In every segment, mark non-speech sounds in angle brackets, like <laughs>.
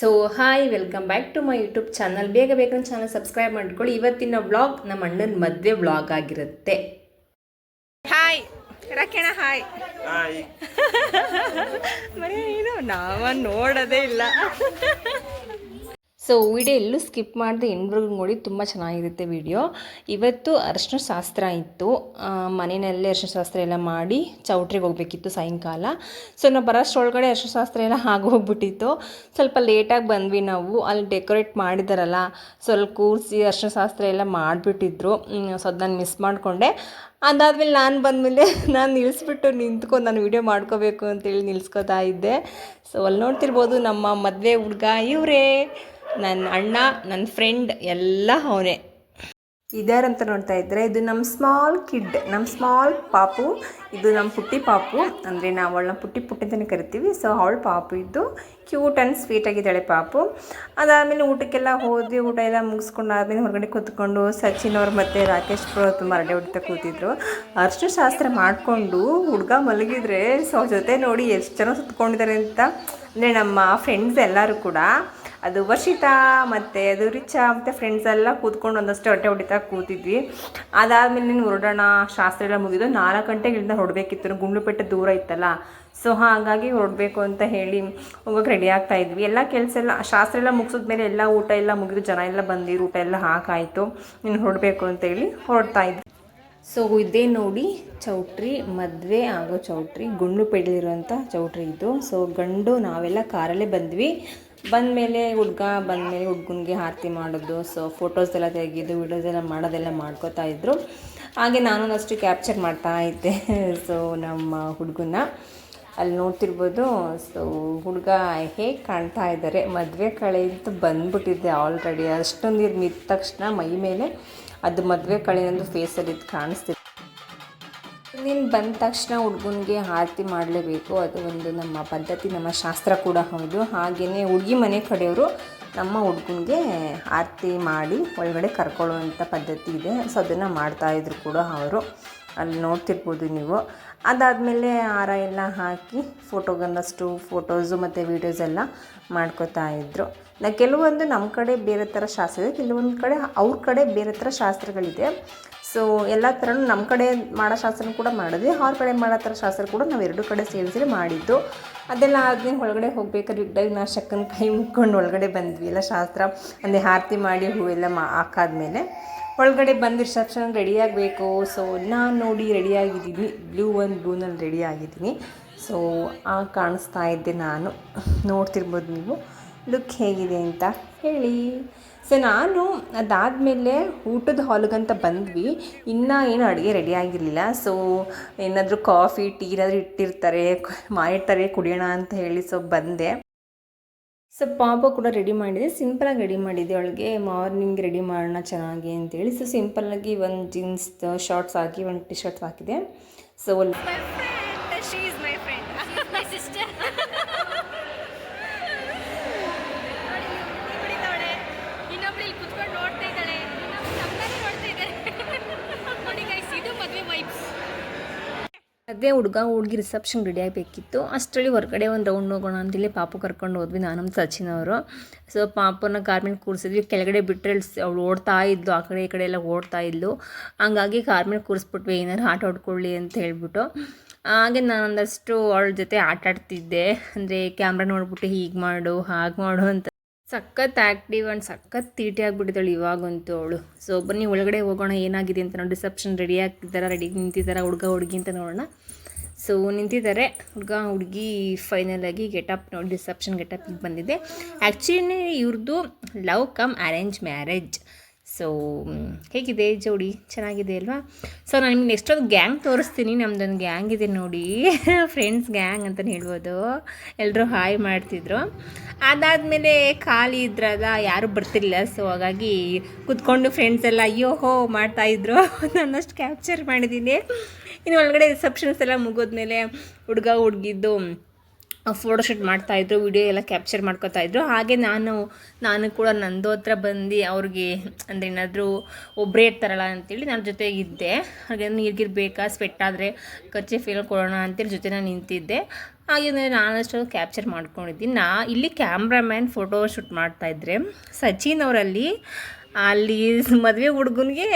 So hi welcome back to my YouTube channel ಬೇಗ ಬೇಗ channel subscribe ಮಾಡ್ಕೊಳ್ಳಿ. ಇವತ್ತಿನ ವ್ಲಾಗ್ ನಮ್ಮ ಅಣ್ಣನ ಮದುವೆ ವ್ಲಾಗ್ ಆಗಿರುತ್ತೆ. ಹಾಯ್ ರಾಕೇಣ ಹಾಯ್ ಹಾಯ್ ಮರಿ ನೀನು ನಾವ ನೋಡೋದೇ ಇಲ್ಲ. ಸೊ ವಿಡಿಯೋ ಎಲ್ಲೂ ಸ್ಕಿಪ್ ಮಾಡಿದೆ ಎಂಡ್ವರೆಗೂ ನೋಡಿ ತುಂಬ ಚೆನ್ನಾಗಿರುತ್ತೆ ವಿಡಿಯೋ ಇವತ್ತು ಅರಿಶಿನ ಶಾಸ್ತ್ರ ಇತ್ತು. ಮನೆಯಲ್ಲೇ ಅರಿಶಿನ ಶಾಸ್ತ್ರ ಎಲ್ಲ ಮಾಡಿ ಚೌಟ್ರಿಗೆ ಹೋಗ್ಬೇಕಿತ್ತು ಸಾಯಂಕಾಲ. ಸೊ ನಾವು ಒಳಗಡೆ ಅರಿಶಿನ ಶಾಸ್ತ್ರ ಎಲ್ಲ ಆಗೋಗ್ಬಿಟ್ಟಿತ್ತು. ಸ್ವಲ್ಪ ಲೇಟಾಗಿ ಬಂದ್ವಿ ನಾವು. ಅಲ್ಲಿ ಡೆಕೋರೇಟ್ ಮಾಡಿದಾರಲ್ಲ, ಸ್ವಲ್ಪ ಕೂರಿಸಿ ಅರಿಶಿನ ಶಾಸ್ತ್ರ ಎಲ್ಲ ಮಾಡಿಬಿಟ್ಟಿದ್ರು. ಸೊ, ಅದು <laughs> ನಾನು ಮಿಸ್ ಮಾಡಿಕೊಂಡೆ. ಅದಾದಮೇಲೆ ನಾನು ಬಂದಮೇಲೆ ನಾನು ನಿಲ್ಲಿಸ್ಬಿಟ್ಟು ನಿಂತ್ಕೊಂಡು ನಾನು ವೀಡಿಯೋ ಮಾಡ್ಕೋಬೇಕು ಅಂತೇಳಿ ನಿಲ್ಸ್ಕೊತಾ ಇದ್ದೆ. ಸೊ ಅಲ್ಲಿ ನೋಡ್ತಿರ್ಬೋದು ನಮ್ಮ ಮದುವೆ ಹುಡುಗ ಇವರೇ. ನನ್ನ ಅಣ್ಣ ನನ್ನ ಫ್ರೆಂಡ್ ಎಲ್ಲ ಅವನೇ. ಅಂತ ನೋಡ್ತಾ ಇದ್ದರೆ ಇದು ನಮ್ಮ ಸ್ಮಾಲ್ ಕಿಡ್ ನಮ್ಮ ಸ್ಮಾಲ್ ಪಾಪು, ಇದು ನಮ್ಮ ಪುಟ್ಟಿ ಪಾಪು. ಅಂದರೆ ನಾವು ಅವಳನ್ನ ಪುಟ್ಟಿ ಪುಟ್ಟಿ ಅಂತಲೇ ಕರಿತೀವಿ. ಸೊ ಅವಳ ಪಾಪು ಇದ್ದು ಕ್ಯೂಟ್ ಆ್ಯಂಡ್ ಸ್ವೀಟ್ ಆಗಿದ್ದಾಳೆ ಪಾಪು. ಅದಾದಮೇಲೆ ಊಟಕ್ಕೆಲ್ಲ ಹೋದ್ವಿ. ಊಟ ಎಲ್ಲ ಮುಗಿಸ್ಕೊಂಡು ಆದಮೇಲೆ ಹೊರಗಡೆ ಕೂತ್ಕೊಂಡು ಸಚಿನ್ ಅವ್ರು ಮತ್ತು ರಾಕೇಶ್ ಅವರು ತುಂಬ ಅಡ್ಡೆ ಹೊಡಿತಾ ಕೂತಿದ್ರು. ಅರ್ಶು ಶಾಸ್ತ್ರ ಮಾಡಿಕೊಂಡು ಹುಡುಗ ಮಲಗಿದ್ರೆ ಸೊ ಜೊತೆ ನೋಡಿ ಎಷ್ಟು ಜನ ಸುತ್ಕೊಂಡಿದ್ದಾರೆ ಅಂತ. ಅಂದರೆ ನಮ್ಮ ಫ್ರೆಂಡ್ಸ್ ಎಲ್ಲರೂ ಕೂಡ ಅದು ವರ್ಷಿತಾ, ಮತ್ತು ಅದು ರಿಚಾ, ಮತ್ತು ಫ್ರೆಂಡ್ಸ್ ಎಲ್ಲ ಕೂತ್ಕೊಂಡು ಒಂದಷ್ಟು ಹೊಟ್ಟೆ ಹೊಡಿತಾ ಕೂತಿದ್ವಿ. ಅದಾದಮೇಲೆ ನೀನು ಹೊರಡೋಣ, ಶಾಸ್ತ್ರ ಎಲ್ಲ ಮುಗಿದು ನಾಲ್ಕು ಗಂಟೆಗಳಿಂದ ಇಲ್ಲಿಂದ ಹೊರಡಬೇಕಿತ್ತು ಗುಂಡ್ಲುಪೇಟೆ ದೂರ ಇತ್ತಲ್ಲ. ಸೊ ಹಾಗಾಗಿ ಹೊರಡಬೇಕು ಅಂತ ಹೇಳಿ ಹೋಗೋಕೆ ರೆಡಿ ಆಗ್ತಾ ಇದ್ವಿ. ಎಲ್ಲ ಕೆಲಸ ಎಲ್ಲ, ಶಾಸ್ತ್ರ ಎಲ್ಲ ಮುಗಿಸಿದ್ಮೇಲೆ ಎಲ್ಲ ಊಟ ಎಲ್ಲ ಮುಗಿದು ಜನ ಎಲ್ಲ ಬಂದಿರು, ಊಟ ಎಲ್ಲ ಹಾಕಾಯಿತು. ನೀನು ಹೊರಡಬೇಕು ಅಂತೇಳಿ ಹೊರಡ್ತಾ ಇದ್ವಿ. ಸೊ ಇದೇ ನೋಡಿ ಚೌಟ್ರಿ, ಮದುವೆ ಆಗೋ ಚೌಟ್ರಿ ಗುಂಡ್ಲುಪೇಟೆಲಿರುವಂಥ ಚೌಟ್ರಿ ಇದು. ಸೊ ಗಂಡು ನಾವೆಲ್ಲ ಕಾರಲ್ಲೇ ಬಂದ್ವಿ. ಬಂದಮೇಲೆ ಹುಡ್ಗ ಬಂದಮೇಲೆ ಹುಡ್ಗನಿಗೆ ಆರತಿ ಮಾಡೋದು ಸೊ ಫೋಟೋಸ್ ಎಲ್ಲ ತೆಗೆದು ವಿಡಿಯೋಸ್ ಎಲ್ಲ ಮಾಡೋದೆಲ್ಲ ಮಾಡ್ಕೋತಾ ಇದ್ದರು ಹಾಗೆ ನಾನು ಅಷ್ಟು ಕ್ಯಾಪ್ಚರ್ ಮಾಡ್ತಾ ಇದ್ದೆ <laughs> ಸೊ ನಮ್ಮ ಹುಡುಗನ ಅಲ್ಲಿ ನೋಡ್ತಿರ್ಬೋದು ಸೊ ಹುಡುಗ ಹೇಗೆ ಕಾಣ್ತಾ ಇದ್ದಾರೆ ಮದುವೆ ಅಂತ ಬಂದ್ಬಿಟ್ಟಿದ್ದೆ ಆಲ್ರೆಡಿ ಅಷ್ಟೊಂದು ಇದು ಮಿತ್ತ ತಕ್ಷಣ ಮೈ ಮೇಲೆ ಅದು ಮದುವೆ ಕಳೆಯೊಂದು ಫೇಸಲ್ಲಿ ಇದು ಕಾಣಿಸ್ತಿದೆ. ನೀನು ಬಂದ ತಕ್ಷಣ ಹುಡುಗನಿಗೆ ಆರತಿ ಮಾಡಲೇಬೇಕು. ಅದು ಒಂದು ನಮ್ಮ ಪದ್ಧತಿ, ನಮ್ಮ ಶಾಸ್ತ್ರ ಕೂಡ ಹೌದು. ಹಾಗೆಯೇ ಹುಡುಗಿ ಮನೆ ಕಡೆಯವರು ನಮ್ಮ ಹುಡುಗನಿಗೆ ಆರತಿ ಮಾಡಿ ಒಳಗಡೆ ಕರ್ಕೊಳ್ಳುವಂಥ ಪದ್ಧತಿ ಇದೆ. ಸೊ, ಅದನ್ನು ಮಾಡ್ತಾಯಿದ್ರು ಕೂಡ ಅವರು. ಅಲ್ಲಿ ನೋಡ್ತಿರ್ಬೋದು ನೀವು. ಅದಾದಮೇಲೆ ಹಾರ ಎಲ್ಲ ಹಾಕಿ ಫೋಟೋಗನ್ನಷ್ಟು ಫೋಟೋಸು ಮತ್ತು ವೀಡಿಯೋಸ್ ಎಲ್ಲ ಮಾಡ್ಕೋತಾ ಇದ್ದರು ನಾ ಕೆಲವೊಂದು ನಮ್ಮ ಕಡೆ ಬೇರೆ ಥರ ಶಾಸ್ತ್ರ ಇದೆ, ಕೆಲವೊಂದು ಕಡೆ ಅವ್ರ ಕಡೆ ಬೇರೆ ಥರ ಶಾಸ್ತ್ರಗಳಿದೆ. ಸೊ ಎಲ್ಲ ಥರನೂ ನಮ್ಮ ಕಡೆ ಮಾಡೋ ಶಾಸ್ತ್ರ ಕೂಡ ಮಾಡಿದ್ವಿ. ಅವ್ರ ಕಡೆ ಮಾಡೋ ಥರ ಶಾಸ್ತ್ರ ಕೂಡ ನಾವು ಎರಡು ಕಡೆ ಸೇರಿಸಿ ಮಾಡಿದ್ದು. ಅದೆಲ್ಲ ಆದ್ಮೇಲೆ ಒಳಗಡೆ ಹೋಗ್ಬೇಕಾದ್ರೆ ಇಡ್ಡಾಗಿ ನಾ ಶಕ್ಕನ ಕೈ ಮುಕ್ಕೊಂಡು ಒಳಗಡೆ ಬಂದ್ವಿ. ಎಲ್ಲ ಶಾಸ್ತ್ರ ಅಂದರೆ ಆರತಿ ಮಾಡಿ ಹೂವೆಲ್ಲ ಮಾ ಹಾಕಾದ್ಮೇಲೆ ಒಳಗಡೆ ಬಂದು ರಿಸೆಪ್ಷನ್ ರೆಡಿ ಆಗಬೇಕು. ಸೊ ನಾನು ನೋಡಿ ರೆಡಿಯಾಗಿದ್ದೀನಿ ಬ್ಲೂ ಒಂದು ಬ್ಲೂನಲ್ಲಿ ರೆಡಿ ಆಗಿದ್ದೀನಿ. ಸೊ ಆ ಕಾಣಿಸ್ತಾ ಇದ್ದೆ ನಾನು. ನೋಡ್ತಿರ್ಬೋದು ನೀವು. ಲುಕ್ ಹೇಗಿದೆ ಅಂತ? ಹೇಳಿ. ಸೊ ನಾನು ಅದಾದಮೇಲೆ ಊಟದ ಹಾಲ್ಗಂತ ಬಂದ್ವಿ. ಇನ್ನೂ ಏನು ಅಡುಗೆ ರೆಡಿ ಆಗಿರಲಿಲ್ಲ. ಸೊ ಏನಾದರೂ ಕಾಫಿ ಟೀ ಏನಾದರೂ ಇಟ್ಟಿರ್ತಾರೆ ಮಾಡಿರ್ತಾರೆ ಕುಡಿಯೋಣ ಅಂತ ಹೇಳಿ ಸೊ ಬಂದೆ. ಸೊ ಪಾಪ ಕೂಡ ರೆಡಿ ಮಾಡಿದೆ. ಸಿಂಪಲಾಗಿ ರೆಡಿ ಮಾಡಿದೆ. ಅವಳಿಗೆ ಮಾರ್ನಿಂಗ್ ರೆಡಿ ಮಾಡೋಣ ಚೆನ್ನಾಗಿ ಅಂತೇಳಿ ಸೊ ಸಿಂಪಲ್ಲಾಗಿ ಒಂದು ಜೀನ್ಸ್ ಶಾರ್ಟ್ಸ್ ಹಾಕಿ ಒಂದು ಟಿ ಶರ್ಟ್ಸ್ ಹಾಕಿದೆ ಸೊ ಅದೇ ಹುಡುಗ, ಹುಡುಗಿ ರಿಸೆಪ್ಷನ್ ರೆಡಿ ಆಗಬೇಕಿತ್ತು. ಅಷ್ಟರಲ್ಲಿ ಹೊರಗಡೆ ಒಂದು ರೌಂಡ್ ಹೋಗೋಣ ಅಂತೇಳಿ ಪಾಪು ಕರ್ಕೊಂಡು ಹೋದ್ವಿ. ನಾನು ಸಚಿನ್ ಅವರು. ಸೊ ಪಾಪನ ಗಾರ್ಮೆಂಟ್ ಕೂರಿಸಿದ್ವಿ. ಕೆಳಗಡೆ ಬಿಟ್ಟರೆ ಅವಳು ಓಡ್ತಾ ಇದ್ಲು. ಆ ಕಡೆ, ಈ ಕಡೆ ಎಲ್ಲ ಓಡ್ತಾ ಇದ್ಲು. ಹಂಗಾಗಿ ಗಾರ್ಮೆಂಟ್ ಕೂರಿಸ್ಬಿಟ್ವಿ. ಏನಾರು ಆಟ ಆಡ್ಕೊಳ್ಳಿ ಅಂತ ಹೇಳ್ಬಿಟ್ಟು. ಹಾಗೆ ನಾನು ಒಂದಷ್ಟು ಅವಳ ಜೊತೆ ಆಟ ಆಡ್ತಿದ್ದೆ ಅಂದರೆ ಕ್ಯಾಮ್ರಾ ನೋಡ್ಬಿಟ್ಟು ಹೀಗೆ ಮಾಡು, ಹಾಗೆ ಮಾಡು ಅಂತ ಸಖತ್ ಆ್ಯಕ್ಟಿವ್ ಆ್ಯಂಡ್ ಸಖತ್ ತೀಟಿ ಆಗಿಬಿಟ್ಟಿದ್ದಾಳೆ ಇವಾಗಂತೂ ಅವಳು. ಸೊ ಬನ್ನಿ, ಒಳಗಡೆ ಹೋಗೋಣ, ಏನಾಗಿದೆ ಅಂತ ನೋಡಿ. ರಿಸೆಪ್ಷನ್ ರೆಡಿ ಆಗ್ತಿದ್ದಾರೆ? ರೆಡಿ ನಿಂತಿದ್ದಾರೆ? ಹುಡುಗ, ಹುಡುಗಿ ಅಂತ ನೋಡೋಣ. ಸೊ ನಿಂತಿದ್ದಾರೆ. ಹುಡುಗ, ಹುಡುಗಿ ಫೈನಲಾಗಿ ಗೆಟಪ್ ನೋಡಿ ರಿಸೆಪ್ಷನ್ ಗೆಟಪಿಗೆ ಬಂದಿದೆ. ಆ್ಯಕ್ಚುಲಿ ಇವ್ರದ್ದು love come arrange marriage so ಹೇಗಿದೆ ಜೋಡಿ? ಚೆನ್ನಾಗಿದೆ ಅಲ್ವಾ? ಸೊ ನಾನು ನಿಮ್ಗೆ ನೆಕ್ಸ್ಟ್ ಒಂದು ಗ್ಯಾಂಗ್ ತೋರಿಸ್ತೀನಿ. ನಮ್ಮದೊಂದು ಗ್ಯಾಂಗ್ ಇದೆ ನೋಡಿ. ಫ್ರೆಂಡ್ಸ್ ಗ್ಯಾಂಗ್ ಅಂತಲೇ ಹೇಳ್ಬೋದು. ಎಲ್ಲರೂ ಹಾಯ್ ಮಾಡ್ತಿದ್ರು. ಅದಾದಮೇಲೆ ಖಾಲಿ ಇದ್ರಾಗ ಯಾರೂ ಬರ್ತಿರ್ಲಿಲ್ಲ. ಸೊ ಹಾಗಾಗಿ ಕುತ್ಕೊಂಡು ಫ್ರೆಂಡ್ಸ್ ಎಲ್ಲ, ಅಯ್ಯೋ ಹೋ ಮಾಡ್ತಾಯಿದ್ರು <laughs> ನನ್ನಷ್ಟು ಕ್ಯಾಪ್ಚರ್ ಮಾಡಿದ್ದೀನಿ ಇನ್ನು ಒಳಗಡೆ ರಿಸೆಪ್ಷನ್ಸ್ ಎಲ್ಲ ಮುಗಿದ್ಮೇಲೆ ಹುಡುಗ ಹುಡುಗಿದ್ದು ಫೋಟೋಶೂಟ್ ಮಾಡ್ತಾಯಿದ್ರು ವಿಡಿಯೋ ಎಲ್ಲ ಕ್ಯಾಪ್ಚರ್ ಮಾಡ್ಕೋತಾಯಿದ್ರು. ಹಾಗೆ ನಾನು ನಾನು ಕೂಡ ನಂದು ಹತ್ರ ಬಂದು ಅವ್ರಿಗೆ ಅಂದರೆ ಏನಾದರೂ ಒಬ್ಬರೇ ಇರ್ತಾರಲ್ಲ ಅಂತೇಳಿ ನನ್ನ ಜೊತೆಗಿದ್ದೆ. ಹಾಗೆ ನೀರ್ಗಿರ್ ಬೇಕಾ ಸ್ವೆಟ್ ಆದರೆ ಕಚ್ಚೆ ಫೀಲ್ ಕೊಡೋಣ ಅಂತೇಳಿ ಜೊತೆ ನಾನು ನಿಂತಿದ್ದೆ. ಹಾಗೆ ನಾನಷ್ಟು ಕ್ಯಾಪ್ಚರ್ ಮಾಡ್ಕೊಂಡಿದ್ದೀನಿ. ನಾ ಇಲ್ಲಿ ಕ್ಯಾಮ್ರಾಮ್ಯಾನ್ ಫೋಟೋ ಶೂಟ್ ಮಾಡ್ತಾಯಿದ್ರೆ ಸಚಿನ್ ಅವರಲ್ಲಿ ಅಲ್ಲಿ ಮದುವೆ ಹುಡುಗನಿಗೆ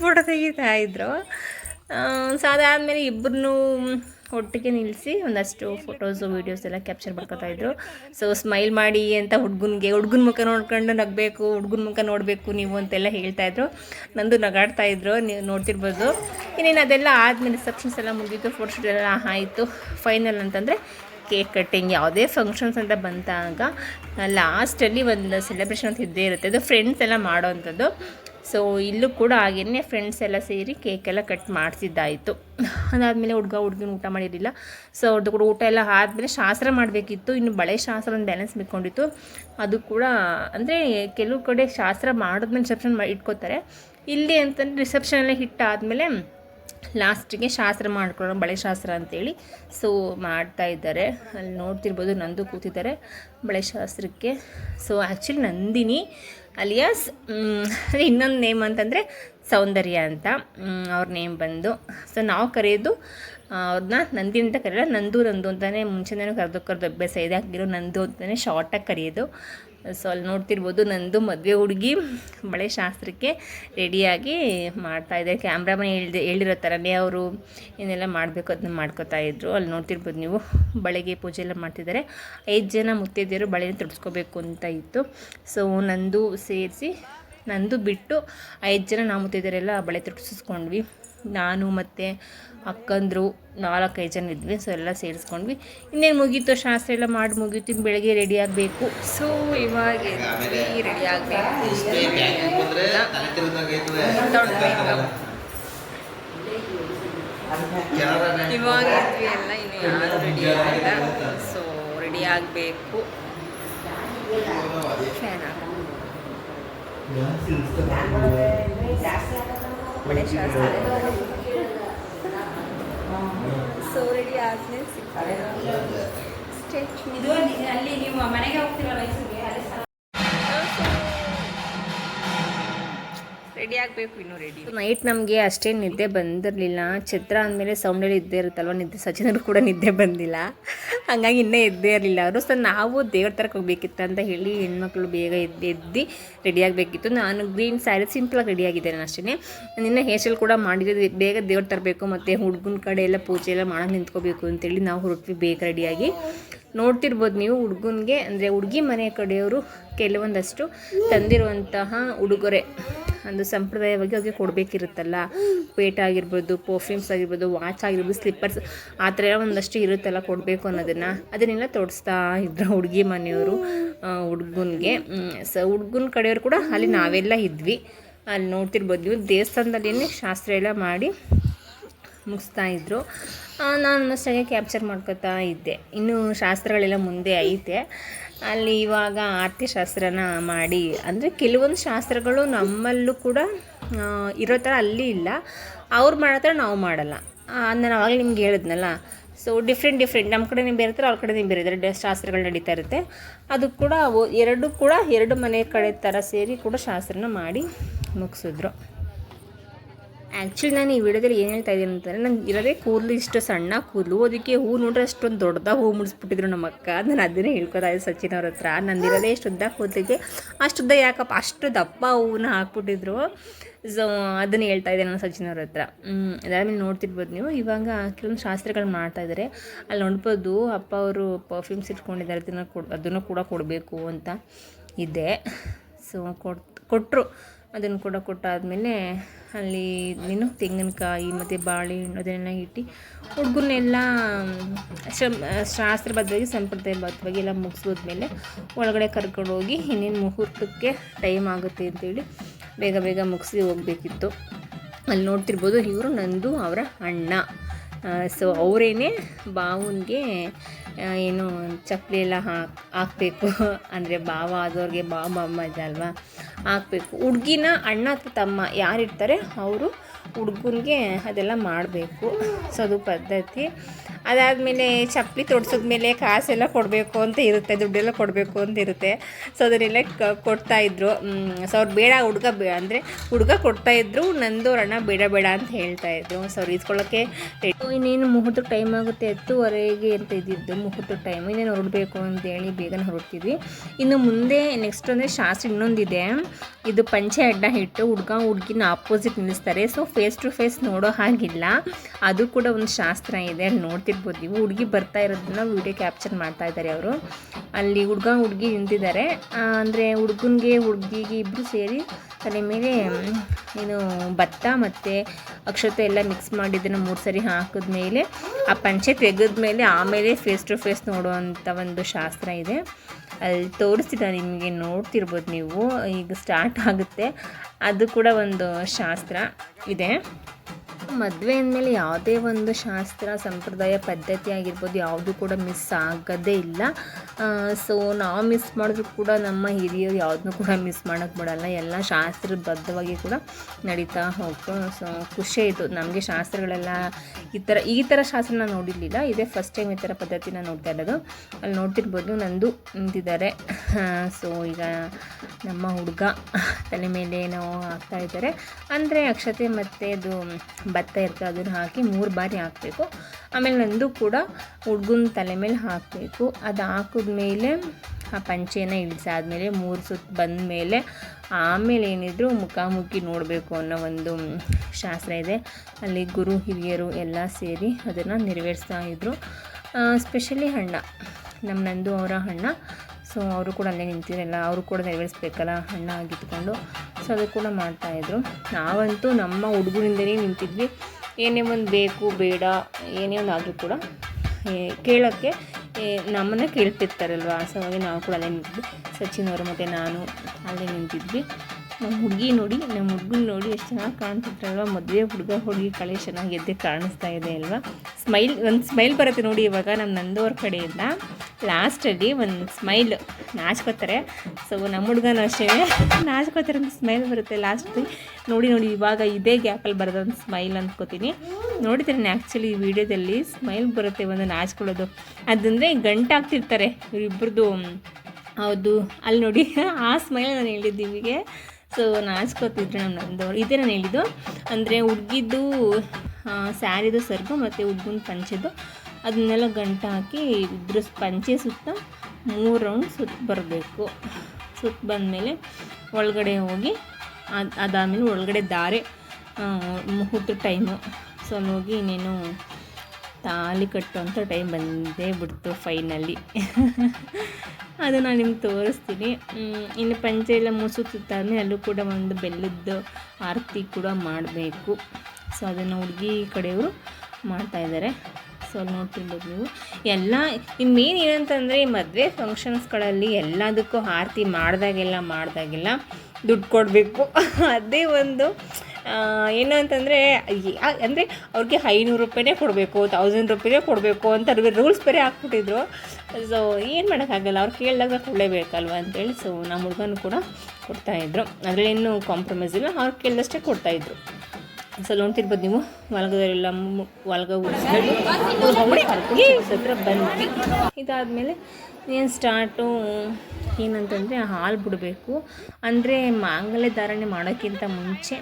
ಫೋಟೋ ತೆಗಿತಾಯಿದ್ರು. ಸೊ ಅದಾದಮೇಲೆ ಇಬ್ಬರನ್ನೂ ಒಟ್ಟಿಗೆ ನಿಲ್ಲಿಸಿ ಒಂದಷ್ಟು ಫೋಟೋಸು ವೀಡಿಯೋಸ್ ಎಲ್ಲ ಕ್ಯಾಪ್ಚರ್ ಮಾಡ್ಕೊತಾ ಇದ್ರು. ಸೊ ಸ್ಮೈಲ್ ಮಾಡಿ ಅಂತ ಹುಡುಗನಿಗೆ, ಹುಡುಗನ ಮುಖ ನೋಡ್ಕೊಂಡು ನಗಬೇಕು, ಹುಡುಗನ ಮುಖ ನೋಡಬೇಕು ನೀವು ಅಂತೆಲ್ಲ ಹೇಳ್ತಾ ಇದ್ರು. ನಂದು ನಗಾಡ್ತಾ ಇದ್ರು, ನೀವು ನೋಡ್ತಿರ್ಬೋದು. ಇನ್ನೇನು ಅದೆಲ್ಲ ಆದ್ಮೇಲೆ ರಿಸೆಪ್ಷನ್ಸ್ ಎಲ್ಲ ಮುಗೀತು ಫೋಟೋಶೂಟ್ ಎಲ್ಲ ಆಯಿತು. ಫೈನಲ್ ಅಂತಂದರೆ ಕೇಕ್ ಕಟ್ಟಿಂಗ್ ಯಾವುದೇ ಫಂಕ್ಷನ್ಸ್ ಅಂತ ಬಂದಾಗ ಲಾಸ್ಟಲ್ಲಿ ಒಂದು ಸೆಲೆಬ್ರೇಷನ್ ಅಂತ ಇದ್ದೇ ಇರುತ್ತೆ. ಅದು ಫ್ರೆಂಡ್ಸ್ ಎಲ್ಲ ಮಾಡೋವಂಥದ್ದು ಸೊ ಇಲ್ಲೂ ಕೂಡ ಹಾಗೇನೆ ಫ್ರೆಂಡ್ಸ್ ಎಲ್ಲ ಸೇರಿ ಕೇಕೆಲ್ಲ ಕಟ್ ಮಾಡಿಸಿದ್ದಾಯಿತು. ಅದಾದಮೇಲೆ ಹುಡುಗ ಹುಡುಗಿನ ಊಟ ಮಾಡಿರಲಿಲ್ಲ. ಸೊ ಅವ್ರದ್ದು ಕೂಡ ಊಟ ಎಲ್ಲ ಆದಮೇಲೆ ಶಾಸ್ತ್ರ ಮಾಡಬೇಕಿತ್ತು. ಇನ್ನು ಬಳೆ ಶಾಸ್ತ್ರ ಒಂದು ಬ್ಯಾಲೆನ್ಸ್ ಬಿಟ್ಕೊಂಡಿತ್ತು ಅದು ಕೂಡ, ಅಂದರೆ ಕೆಲವು ಕಡೆ ಶಾಸ್ತ್ರ ಮಾಡಿದ್ಮೇಲೆ ರಿಸೆಪ್ಷನ್ ಇಟ್ಕೋತಾರೆ. ಇಲ್ಲಿ ಅಂತಂದರೆ ರಿಸೆಪ್ಷನ್ ಎಲ್ಲ ಹಿಟ್ಟಾದಮೇಲೆ ಲಾಸ್ಟಿಗೆ ಶಾಸ್ತ್ರ ಮಾಡ್ಕೊಳ್ಳೋ ಬಳೆ ಶಾಸ್ತ್ರ ಅಂತೇಳಿ ಸೊ ಮಾಡ್ತಾ ಇದ್ದಾರೆ. ಅಲ್ಲಿ ನೋಡ್ತಿರ್ಬೋದು, ನಂದು ಕೂತಿದ್ದಾರೆ ಬಳೆ ಶಾಸ್ತ್ರಕ್ಕೆ. ಸೊ ಆ್ಯಕ್ಚುಲಿ ನಂದಿನಿ ಅಲಿಯಾಸ್ <laughs> ಇನ್ನೊಂದು ನೇಮ್ ಅಂತಂದರೆ ಸೌಂದರ್ಯ ಅಂತ. ಅವ್ರ ನೇಮ್ ಬಂದು. ಸೊ ನಾವು ಕರೆಯೋದು ಅವ್ರನ್ನ ನಂದಿ ಅಂತ ಕರೆಯೋಲ್ಲ, ನಂದು ನಂದು ಅಂತಲೇ ಮುಂಚೆನೇ ಕರೆದು ಕರೆದು ಅಭ್ಯಾಸ ಇದೆ. ಹಾಗಿರೋ ನಂದು ಅಂತಲೇ ಶಾರ್ಟಾಗಿ ಕರೆಯೋದು. ಸೊ ಅಲ್ಲಿ ನೋಡ್ತಿರ್ಬೋದು ನಂದು ಮದುವೆ ಹುಡುಗಿ ಬಳೆ ಶಾಸ್ತ್ರಕ್ಕೆ ರೆಡಿಯಾಗಿ ಮಾಡ್ತಾ ಇದ್ದಾರೆ. ಕ್ಯಾಮ್ರಾಮನ್ ಹೇಳ್ದೆ, ಹೇಳಿರೋ ಥರನೇ ಅವರು ಏನೆಲ್ಲ ಮಾಡಬೇಕು ಅದನ್ನ ಮಾಡ್ಕೋತಾ ಇದ್ರು. ಅಲ್ಲಿ ನೋಡ್ತಿರ್ಬೋದು ನೀವು ಬಳೆಗೆ ಪೂಜೆ ಎಲ್ಲ ಮಾಡ್ತಿದ್ದಾರೆ. ಐದು ಜನ ಮುತ್ತೈದೆಯರು ಬಳೆನ ತೊಡಸ್ಕೋಬೇಕು ಅಂತ ಇತ್ತು. ಸೊ ನಂದು ಸೇರಿಸಿ, ನಂದು ಬಿಟ್ಟು ಐದು ಜನ ನಾವು ಮುತ್ತೈದೆಯರೆಲ್ಲ ಬಳೆ ತೊಡಗಿಸ್ಕೊಂಡ್ವಿ ನಾನು ಮತ್ತು ಅಕ್ಕಂದರು ನಾಲ್ಕೈದು ಜನ ಇದ್ವಿ ಸೊ ಎಲ್ಲ ಸೇರಿಸ್ಕೊಂಡ್ವಿ. ಇನ್ನೇನು ಮುಗೀತು ಶಾಸ್ತ್ರ ಎಲ್ಲ ಮಾಡಿ ಮುಗೀತು ಇನ್ನು ಬೆಳಗ್ಗೆ ರೆಡಿ ಆಗಬೇಕು. ಸೊ ಇವಾಗ ರೆಡಿ ಆಗಬೇಕು? ಇವಾಗ ಇದ್ವಿ ಎಲ್ಲ ಇನ್ನು ಯಾರು ರೆಡಿ ಆಗಿಲ್ಲ. ಸೊ ರೆಡಿ ಆಗಬೇಕು. ಫ್ಯಾನ್ ಬಳೆ ಶಾಸ್ತ್ರ ಸೊ ರೆಡಿ ಆದ್ಮೇಲೆ ಸಿಗ್ತಾರೆ? ಇದು ಅಲ್ಲಿ ನೀವು ಮನೆಗೆ ಹೋಗ್ತಿರಲ್ಲ ಮೈಸೂರಿಗೆ? ರೆಡಿ ಆಗಬೇಕು ಇನ್ನೂ ರೆಡಿ ನೈಟ್ ನಮಗೆ ಅಷ್ಟೇ ನಿದ್ದೆ ಬಂದಿರಲಿಲ್ಲ. ಛತ್ರ ಅಂದಮೇಲೆ ಸೌಂಡಲ್ಲಿ ಇದ್ದೇ ಇರುತ್ತಲ್ವ? ನಿದ್ದೆ ಸಚಿನರು ಕೂಡ ನಿದ್ದೆ ಬಂದಿಲ್ಲ. ಹಾಗಾಗಿ ಇನ್ನೂ ಎದ್ದೇ ಇರಲಿಲ್ಲ. ಅವರು ಸೊ ನಾವು ದೇವ್ರ ತರಕ್ಕೆ ಹೋಗ್ಬೇಕಿತ್ತು ಅಂತ ಹೇಳಿ ಹೆಣ್ಮಕ್ಳು ಬೇಗ ಎದ್ದು ಎದ್ದು ರೆಡಿ ಆಗಬೇಕಿತ್ತು. ನಾನು ಗ್ರೀನ್ ಸ್ಯಾರಿ ಸಿಂಪಲಾಗಿ ರೆಡಿ ಆಗಿದ್ದೇನೆ ಅಷ್ಟೇ ನಿನ್ನೆ ಹೇರ್ ಕೂಡ ಮಾಡಿದ್ರೆ ಬೇಗ ದೇವ್ರ ತರಬೇಕು, ಮತ್ತು ಹುಡುಗನ ಕಡೆ ಎಲ್ಲ ಪೂಜೆ ಎಲ್ಲ ಮಾಡೋಕ್ಕೆ ನಿಂತ್ಕೋಬೇಕು ಅಂತೇಳಿ ನಾವು ಹೊರಟ್ವಿ ಬೇಗ ರೆಡಿಯಾಗಿ ನೋಡ್ತಿರ್ಬೋದು ನೀವು ಹುಡುಗನಿಗೆ. ಅಂದರೆ ಹುಡುಗಿ ಮನೆ ಕಡೆಯವರು ಕೆಲವೊಂದಷ್ಟು ತಂದಿರುವಂತಹ ಉಡುಗೊರೆ. ಒಂದು ಸಂಪ್ರದಾಯವಾಗಿ ಅವ್ರಿಗೆ ಕೊಡಬೇಕಿರುತ್ತಲ್ಲ. ಪೇಟ ಆಗಿರ್ಬೋದು ಪರ್ಫ್ಯೂಮ್ಸ್ ಆಗಿರ್ಬೋದು ವಾಚ್ ಆಗಿರ್ಬೋದು ಸ್ಲಿಪ್ಪರ್ಸ್ ಆ ಥರ ಒಂದಷ್ಟು ಇರುತ್ತಲ್ಲ ಕೊಡಬೇಕು ಅನ್ನೋದನ್ನು. ಅದನ್ನೆಲ್ಲ ತೋರಿಸ್ತಾ ಇದ್ರು ಹುಡುಗಿ ಮನೆಯವರು ಹುಡುಗನಿಗೆ. ಸ ಹುಡುಗನ ಕಡೆಯವರು ಕೂಡ ಅಲ್ಲಿ ನಾವೆಲ್ಲ ಇದ್ವಿ. ಅಲ್ಲಿ ನೋಡ್ತಿರ್ಬೋದು ನೀವು ದೇವಸ್ಥಾನದಲ್ಲಿ ಶಾಸ್ತ್ರ ಎಲ್ಲ ಮಾಡಿ ಮುಗಿಸ್ತಾ ಇದ್ದರು ನಾನು ಅಷ್ಟಾಗೆ ಕ್ಯಾಪ್ಚರ್ ಮಾಡ್ಕೋತಾ ಇದ್ದೆ. ಇನ್ನೂ ಶಾಸ್ತ್ರಗಳೆಲ್ಲ ಮುಂದೆ ಐತೆ. ಅಲ್ಲಿ ಇವಾಗ ಆರತಿ ಶಾಸ್ತ್ರನ ಮಾಡಿ, ಅಂದರೆ ಕೆಲವೊಂದು ಶಾಸ್ತ್ರಗಳು ನಮ್ಮಲ್ಲೂ ಕೂಡ ಇರೋ ಥರ ಅಲ್ಲಿ ಇಲ್ಲ. ಅವ್ರು ಮಾಡೋ ಥರ ನಾವು ಮಾಡಲ್ಲ. ನಾನು ಅವಾಗಲೇ ನಿಮ್ಗೆ ಹೇಳಿದ್ನಲ್ಲ ಸೊ ಡಿಫ್ರೆಂಟ್ ಡಿಫ್ರೆಂಟ್ ನಮ್ಮ ಕಡೆ ಬೇರೆ ಇರ್ತಾರೆ ಅವ್ರ ಕಡೆ ಬೇರೆ ಇದ್ದಾರೆ ಶಾಸ್ತ್ರಗಳು ನಡೀತಾ ಇರುತ್ತೆ. ಅದು ಕೂಡ ಎರಡು ಕೂಡ ಎರಡು ಮನೆ ಕಡೆ ಥರ ಸೇರಿ ಕೂಡ ಶಾಸ್ತ್ರನ ಮಾಡಿ ಮುಗಿಸಿದ್ರು. ಆ್ಯಕ್ಚುಲಿ ನಾನು ಈ ವಿಡಿಯೋದಲ್ಲಿ ಏನು ಹೇಳ್ತಾ ಇದ್ದೀನಿ ಅಂತಂದರೆ, ನಂಗೆ ಇರೋದೇ ಕೂದಲು ಇಷ್ಟು ಸಣ್ಣ ಕೂದಲು. ಅದಕ್ಕೆ ಹೂ ನೋಡ್ರೆ ಅಷ್ಟೊಂದು ದೊಡ್ಡದಾಗ ಹೂ ಮುಡಿಸ್ಬಿಟ್ಟಿದ್ರು ನಮ್ಮ ಅಕ್ಕ. ನಾನು ಅದನ್ನೇ ಹೇಳ್ಕೊತಾ ಇದ್ದೆ ಸಚಿನ್ ಅವ್ರ ಹತ್ರ. ನಂದು ಇಷ್ಟು ಉದ್ದ ಕೂದಲಿಗೆ. ಅಷ್ಟು ಉದ್ದ ಯಾಕಪ್ಪ, ಅಷ್ಟು ದಪ್ಪ ಹೂವನ್ನ ಹಾಕ್ಬಿಟ್ಟಿದ್ರು. ಸೊ ಅದನ್ನು ಹೇಳ್ತಾ ಇದ್ದೆ ನಾನು ಸಚಿನ್ ಅವ್ರ ಹತ್ರ. ಅದಾದ್ಮೇಲೆ ನೋಡ್ತಿರ್ಬೋದು ನೀವು. ಇವಾಗ ಕೆಲವೊಂದು ಶಾಸ್ತ್ರಗಳು ಮಾಡ್ತಾ ಇದ್ದಾರೆ ಅಲ್ಲಿ ನೋಡ್ಬೋದು ಅಪ್ಪ ಅವರು ಪರ್ಫ್ಯೂಮ್ಸ್ ಇಟ್ಕೊಂಡಿದ್ದಾರೆ ಅದನ್ನು ಕೊಡ್, ಅದನ್ನು ಕೂಡ ಕೊಡಬೇಕು ಅಂತ ಇದೆ. ಸೊ ಕೊಟ್ಟು ಕೊಟ್ಟರು ಅದನ್ನು ಕೂಡ ಕೊಟ್ಟಾದಮೇಲೆ ಅಲ್ಲಿ ಏನು ತೆಂಗಿನಕಾಯಿ ಮತ್ತು ಬಾಳೆಹಣ್ಣು ಅದನ್ನೆಲ್ಲ ಇಟ್ಟು ಹುಡುಗನ್ನೆಲ್ಲ ಶಮ್ ಶಾಸ್ತ್ರಬದ್ಧವಾಗಿ ಸಂಪ್ರದಾಯಬದ್ಧವಾಗಿ ಎಲ್ಲ ಮುಗಿಸೋದ್ಮೇಲೆ ಒಳಗಡೆ ಕರ್ಕೊಂಡೋಗಿ ಇನ್ನೇನು ಮುಹೂರ್ತಕ್ಕೆ ಟೈಮ್ ಆಗುತ್ತೆ ಅಂತೇಳಿ ಬೇಗ ಬೇಗ ಮುಗಿಸಿ ಹೋಗಬೇಕಿತ್ತು. ಅಲ್ಲಿ ನೋಡ್ತಿರ್ಬೋದು ಇವರು ನಂದು ಅವರ ಅಣ್ಣ. ಸೊ ಅವರೇನೆ ಬಾವನಿಗೆ ಏನು ಚಪ್ಪಲಿ ಎಲ್ಲ ಹಾಕ್ ಹಾಕಬೇಕು. <laughs> ಅಂದರೆ ಭಾವ ಆದವ್ರಿಗೆ ಬಾವ ಮಜ ಅಲ್ವಾ? ಹಾಕಬೇಕು. ಹುಡುಗಿನ ಅಣ್ಣ ಅಥವಾ ತಮ್ಮ ಯಾರಿರ್ತಾರೆ ಅವರು ಹುಡುಗನಿಗೆ ಅದೆಲ್ಲ ಮಾಡಬೇಕು. ಸೊ ಅದು ಪದ್ಧತಿ. ಅದಾದಮೇಲೆ ಚಪ್ಪಲಿ ತೊಡ್ಸಿದ್ಮೇಲೆ ಕಾಸೆಲ್ಲ ಕೊಡಬೇಕು ಅಂತ ಇರುತ್ತೆ, ದುಡ್ಡೆಲ್ಲ ಕೊಡಬೇಕು ಅಂತ ಇರುತ್ತೆ. ಸೊ ಅದನ್ನೆಲ್ಲ ಕೊಡ್ತಾಯಿದ್ರು ಸೊ ಅವ್ರು ಬೇಡ ಹುಡುಗ ಬೇ, ಅಂದರೆ ಹುಡುಗ ಕೊಡ್ತಾಯಿದ್ರು ನಂದು ಅವ್ರ ಅಣ್ಣ ಬೇಡ ಬೇಡ ಅಂತ ಹೇಳ್ತಾಯಿದ್ರು ಸೊ ಅವ್ರು ಇಸ್ಕೊಳ್ಳೋಕ್ಕೆ ಇನ್ನೇನು ಮುಹೂರ್ತ ಟೈಮ್ ಆಗುತ್ತೆ? ಹತ್ತುವರೆಗೆ ಅಂತ ಇದ್ದಿದ್ದು ಮುಹೂರ್ತ ಟೈಮ್ ಇನ್ನೇನು ಹೊರಡಬೇಕು ಅಂತೇಳಿ ಬೇಗನೆ ಹೊರಡ್ತೀವಿ ಇನ್ನು ಮುಂದೆ ನೆಕ್ಸ್ಟ್ ಅಂದರೆ ಶಾಸ್ತ್ರ ಇನ್ನೊಂದಿದೆ. ಇದು ಪಂಚೆ ಅಡ್ಡ ಹಿಟ್ಟು. ಹುಡುಗ ಹುಡುಗಿನ ಆಪೋಸಿಟ್ ನಿಲ್ಲಿಸ್ತಾರೆ. ಸೊ ಫೇಸ್ ಟು ಫೇಸ್ ನೋಡೋ ಹಾಗಿಲ್ಲ. ಅದು ಕೂಡ ಒಂದು ಶಾಸ್ತ್ರ ಇದೆ. ಅಲ್ಲಿ ನೋಡ್ತಿರ್ಬೋದು ನೀವು ಹುಡುಗಿ ಬರ್ತಾ ಇರೋದನ್ನ ವಿಡಿಯೋ ಕ್ಯಾಪ್ಚರ್ ಮಾಡ್ತಾ ಇದ್ದಾರೆ ಅವರು. ಅಲ್ಲಿ ಹುಡುಗ ಹುಡುಗಿ ನಿಂತಿದ್ದಾರೆ ಅಂದರೆ ಹುಡುಗನಿಗೆ ಹುಡುಗಿಗೆ ಇಬ್ಬರು ಸೇರಿ ತಲೆ ಮೇಲೆ ಏನು ಭತ್ತ ಮತ್ತು ಅಕ್ಷತೆ ಎಲ್ಲ ಮಿಕ್ಸ್ ಮಾಡಿದ್ದನ್ನು ಮೂರು ಸರಿ ಹಾಕಿದ್ಮೇಲೆ, ಆ ಪಂಚೆ ತೆಗೆದ ಮೇಲೆ ಆಮೇಲೆ ಫೇಸ್ ಟು ಫೇಸ್ ನೋಡುವಂಥ ಒಂದು ಶಾಸ್ತ್ರ ಇದೆ. ಅಲ್ಲಿ ತೋರಿಸ್ತಿದ್ದಾರೆ ನಿಮಗೆ, ನೋಡ್ತಿರ್ಬೋದು ನೀವು. ಈಗ ಸ್ಟಾರ್ಟ್ ಆಗುತ್ತೆ. ಅದು ಕೂಡ ಒಂದು ಶಾಸ್ತ್ರ ಇದೆ. ಮದುವೆ ಅಂದಮೇಲೆ ಯಾವುದೇ ಒಂದು ಶಾಸ್ತ್ರ, ಸಂಪ್ರದಾಯ, ಪದ್ಧತಿ ಆಗಿರ್ಬೋದು ಯಾವುದು ಕೂಡ ಮಿಸ್ ಆಗೋದೇ ಇಲ್ಲ. ಸೊ ನಾವು ಮಿಸ್ ಮಾಡಿದ್ರು ಕೂಡ ನಮ್ಮ ಹಿರಿಯರು ಯಾವುದನ್ನೂ ಕೂಡ ಮಿಸ್ ಮಾಡೋಕ್ಕೆ ಬಿಡಲ್ಲ. ಎಲ್ಲ ಶಾಸ್ತ್ರಬದ್ಧವಾಗಿ ಕೂಡ ನಡೀತಾ ಹೋಗ್ತು ಸೊ ಖುಷಿ ಆಯಿತು. ನಮಗೆ ಶಾಸ್ತ್ರಗಳೆಲ್ಲ ಈ ಥರ ಈ ಥರ ಶಾಸ್ತ್ರ ನಾನು ನೋಡಿರಲಿಲ್ಲ. ಇದೇ ಫಸ್ಟ್ ಟೈಮ್ ಈ ಥರ ಪದ್ಧತಿನ ನೋಡ್ತಾ ಇರೋದು. ಅಲ್ಲಿ ನೋಡ್ತಿರ್ಬೋದು ನಂದು ನಿಂತಿದ್ದಾರೆ ಸೊ ಈಗ ನಮ್ಮ ಹುಡುಗ ತಲೆ ಮೇಲೆ ಏನೋ ಹಾಕ್ತಾ ಇದ್ದಾರೆ. ಅಂದರೆ ಅಕ್ಷತೆ ಮತ್ತು ಅದು ಭತ್ತ ಇರ್ತದೆ, ಅದನ್ನು ಹಾಕಿ ಮೂರು ಬಾರಿ ಹಾಕಬೇಕು. ಆಮೇಲೆ ನಂದು ಕೂಡ ಹುಡ್ಗನ ತಲೆ ಮೇಲೆ ಹಾಕಬೇಕು. ಅದು ಹಾಕಿದ್ಮೇಲೆ ಆ ಪಂಚೆನ ಇಳಿಸಾದ್ಮೇಲೆ ಮೂರು ಸುತ್ತು ಬಂದ ಮೇಲೆ ಆಮೇಲೆ ಏನಿದ್ರು ಮುಖಾಮುಖಿ ನೋಡಬೇಕು ಅನ್ನೋ ಒಂದು ಶಾಸ್ತ್ರ ಇದೆ. ಅಲ್ಲಿ ಗುರು, ಹಿರಿಯರು ಎಲ್ಲ ಸೇರಿ ಅದನ್ನು ನೆರವೇರಿಸ್ತಾ ಇದ್ದರು ಸ್ಪೆಷಲಿ ಅಣ್ಣ ನಮ್ಮ ನಂದು ಅವರ ಅಣ್ಣ. ಸೊ ಅವರು ಕೂಡ ಅಲ್ಲೇ ನಿಂತಿರಲ್ಲ ಅವರು ಕೂಡ ನೆರವೇರಿಸ್ಬೇಕಲ್ಲ? ಹಣ್ಣ ಆಗಿತ್ಕೊಂಡು ಸೊ ಅದು ಕೂಡ ಮಾಡ್ತಾಯಿದ್ರು ನಾವಂತೂ ನಮ್ಮ ಹುಡುಗರಿಂದನೇ ನಿಂತಿದ್ವಿ. ಏನೇ ಒಂದು ಬೇಕು, ಬೇಡ, ಏನೇ ಒಂದು ಆದರೂ ಕೂಡ ಕೇಳೋಕ್ಕೆ ನಮ್ಮನ್ನ ಕೇಳ್ತಿರ್ತಾರಲ್ವ? ಸೊ ಹಾಗೆ ನಾವು ಕೂಡ ಅಲ್ಲೇ ನಿಂತಿದ್ವಿ. ಸಚಿನ್ ಅವರು ಮತ್ತು ನಾನು ಅಲ್ಲೇ ನಿಂತಿದ್ವಿ. ನಮ್ಮ ಹುಡುಗಿ ನೋಡಿ, ನಮ್ಮ ಹುಡುಗನ ನೋಡಿ ಎಷ್ಟು ಚೆನ್ನಾಗಿ ಕಾಣ್ತಿದ್ರಲ್ವ? ಮದುವೆ ಹುಡುಗ ಹುಡುಗಿ ಕಳೆ ಚೆನ್ನಾಗಿ ಎದ್ದೆ ಕಾಣಿಸ್ತಾ ಇದೆ ಅಲ್ವಾ? ಸ್ಮೈಲ್ ಒಂದು ಸ್ಮೈಲ್ ಬರುತ್ತೆ ನೋಡಿ ಇವಾಗ ನಮ್ಮ ನಂದೋರ ಕಡೆಯಿಂದ. ಲಾಸ್ಟಲ್ಲಿ ಒಂದು ಸ್ಮೈಲ್ ನಾಚ್ಕೋತಾರೆ. ಸೊ ನಮ್ಮ ಹುಡುಗನೂ ಅಷ್ಟೇ ನಾಚ್ಕೋತಾರೆ ಅಂತ ಸ್ಮೈಲ್ ಬರುತ್ತೆ ಲಾಸ್ಟಲ್ಲಿ. ನೋಡಿ ನೋಡಿ, ಇವಾಗ ಇದೇ ಗ್ಯಾಪಲ್ಲಿ ಬರೋದು ಒಂದು ಸ್ಮೈಲ್ ಅಂದ್ಕೋತೀನಿ. ನೋಡಿದ್ರೆ ಆ್ಯಕ್ಚುಲಿ ಈ ವಿಡಿಯೋದಲ್ಲಿ ಸ್ಮೈಲ್ ಬರುತ್ತೆ ಒಂದು ನಾಚ್ಕೊಳ್ಳೋದು. ಅದಂದರೆ ಗಂಟಾಗ್ತಿರ್ತಾರೆ ಇವರಿಬ್ಬರದು ಹೌದು, ಅಲ್ಲಿ ನೋಡಿ, ಆ ಸ್ಮೈಲ್ ನಾನು ಹೇಳಿದ್ದು ನಿಮಗೆ. ಸೊ ನಾಚ್ಕೋತಿದ್ರು ನಮ್ಮ ನಂದವ್ರು ಇದೇ ನಾನು ಹೇಳಿದ್ದು. ಅಂದರೆ ಹುಡುಗಿದ್ದು ಸ್ಯಾರಿದು ಸರ್ಗು ಮತ್ತು ಹುಡ್ಗನ ಪಂಚೆದು. ಅದನ್ನೆಲ್ಲ ಗಂಟು ಹಾಕಿ ಇದ್ರ ಪಂಚೆ ಸುತ್ತ ಮೂರು ರೌಂಡ್ ಸುತ್ತ ಬರಬೇಕು. ಸುತ್ತ ಬಂದಮೇಲೆ ಒಳಗಡೆ ಹೋಗಿ ಅದು ಅದಾದಮೇಲೆ ಒಳಗಡೆ ದಾರೆ ಮುಹೂರ್ತ ಟೈಮು ಸೊ ಅಲ್ಲಿ ಹೋಗಿ ಇನ್ನೇನು ತಾಲಿ ಕಟ್ಟುವಂಥ ಟೈಮ್ ಬಂದೇ ಬಿಡ್ತು ಫೈನಲ್ಲಿ ಅದು ನಾನು ನಿಮ್ಗೆ ತೋರಿಸ್ತೀನಿ. ಇನ್ನು ಪಂಚೆ ಎಲ್ಲ ಮುಸುತ್ತಾದ್ಮೇಲೆ ಅಲ್ಲೂ ಕೂಡ ಒಂದು ಬೆಲ್ಲದ್ದು ಆರತಿ ಕೂಡ ಮಾಡಬೇಕು. ಸೊ ಅದನ್ನು ಹುಡುಗಿ ಕಡೆಯವರು ಮಾಡ್ತಾಯಿದ್ದಾರೆ ಸೊ ನೋಡ್ತಿರ್ಬೋದು ನೀವು ಎಲ್ಲ ಈ ಮೇನ್ ಏನಂತಂದರೆ ಈ ಮದುವೆ ಫಂಕ್ಷನ್ಸ್ಗಳಲ್ಲಿ ಎಲ್ಲದಕ್ಕೂ ಆರತಿ ಮಾಡಿದಾಗೆಲ್ಲ ಮಾಡಿದಾಗೆಲ್ಲ ದುಡ್ಡು ಕೊಡಬೇಕು. <laughs> ಅದೇ ಒಂದು ಏನು ಅಂತಂದರೆ ಅಂದರೆ ಅವ್ರಿಗೆ ಐನೂರು ರೂಪಾಯಿನೇ ಕೊಡಬೇಕು ತೌಸಂಡ್ ರೂಪಾಯಿನೇ ಕೊಡಬೇಕು ಅಂತ ರೂಲ್ಸ್ ಬೇರೆ ಹಾಕ್ಬಿಟ್ಟಿದ್ರು. ಸೊ ಏನು ಮಾಡೋಕ್ಕಾಗಲ್ಲ, ಅವ್ರು ಕೇಳಿದಾಗ ಕೊಡಲೇಬೇಕಲ್ವ ಅಂತೇಳಿ ಸೊ ನಮ್ಮ ಹುಡುಗನೂ ಕೂಡ ಕೊಡ್ತಾಯಿದ್ರು ಅದರಲ್ಲೇನು ಕಾಂಪ್ರಮೈಸ್ ಇಲ್ಲ, ಅವ್ರು ಕೇಳಿದಷ್ಟೇ ಕೊಡ್ತಾಯಿದ್ರು ಸೊ ನೋಡ್ತಿರ್ಬೋದು ನೀವು. ಹೊಲಗದೆಲ್ಲ ಒಳಗ ಹತ್ರ ಬಂದ್ವಿ ಇದಾದಮೇಲೆ ಏನು ಸ್ಟಾರ್ಟು ಏನಂತಂದರೆ ಹಾಲು ಬಿಡಬೇಕು. ಅಂದರೆ ಮಾಂಗಲ್ಯ ಧಾರಣೆ ಮಾಡೋಕ್ಕಿಂತ ಮುಂಚೆ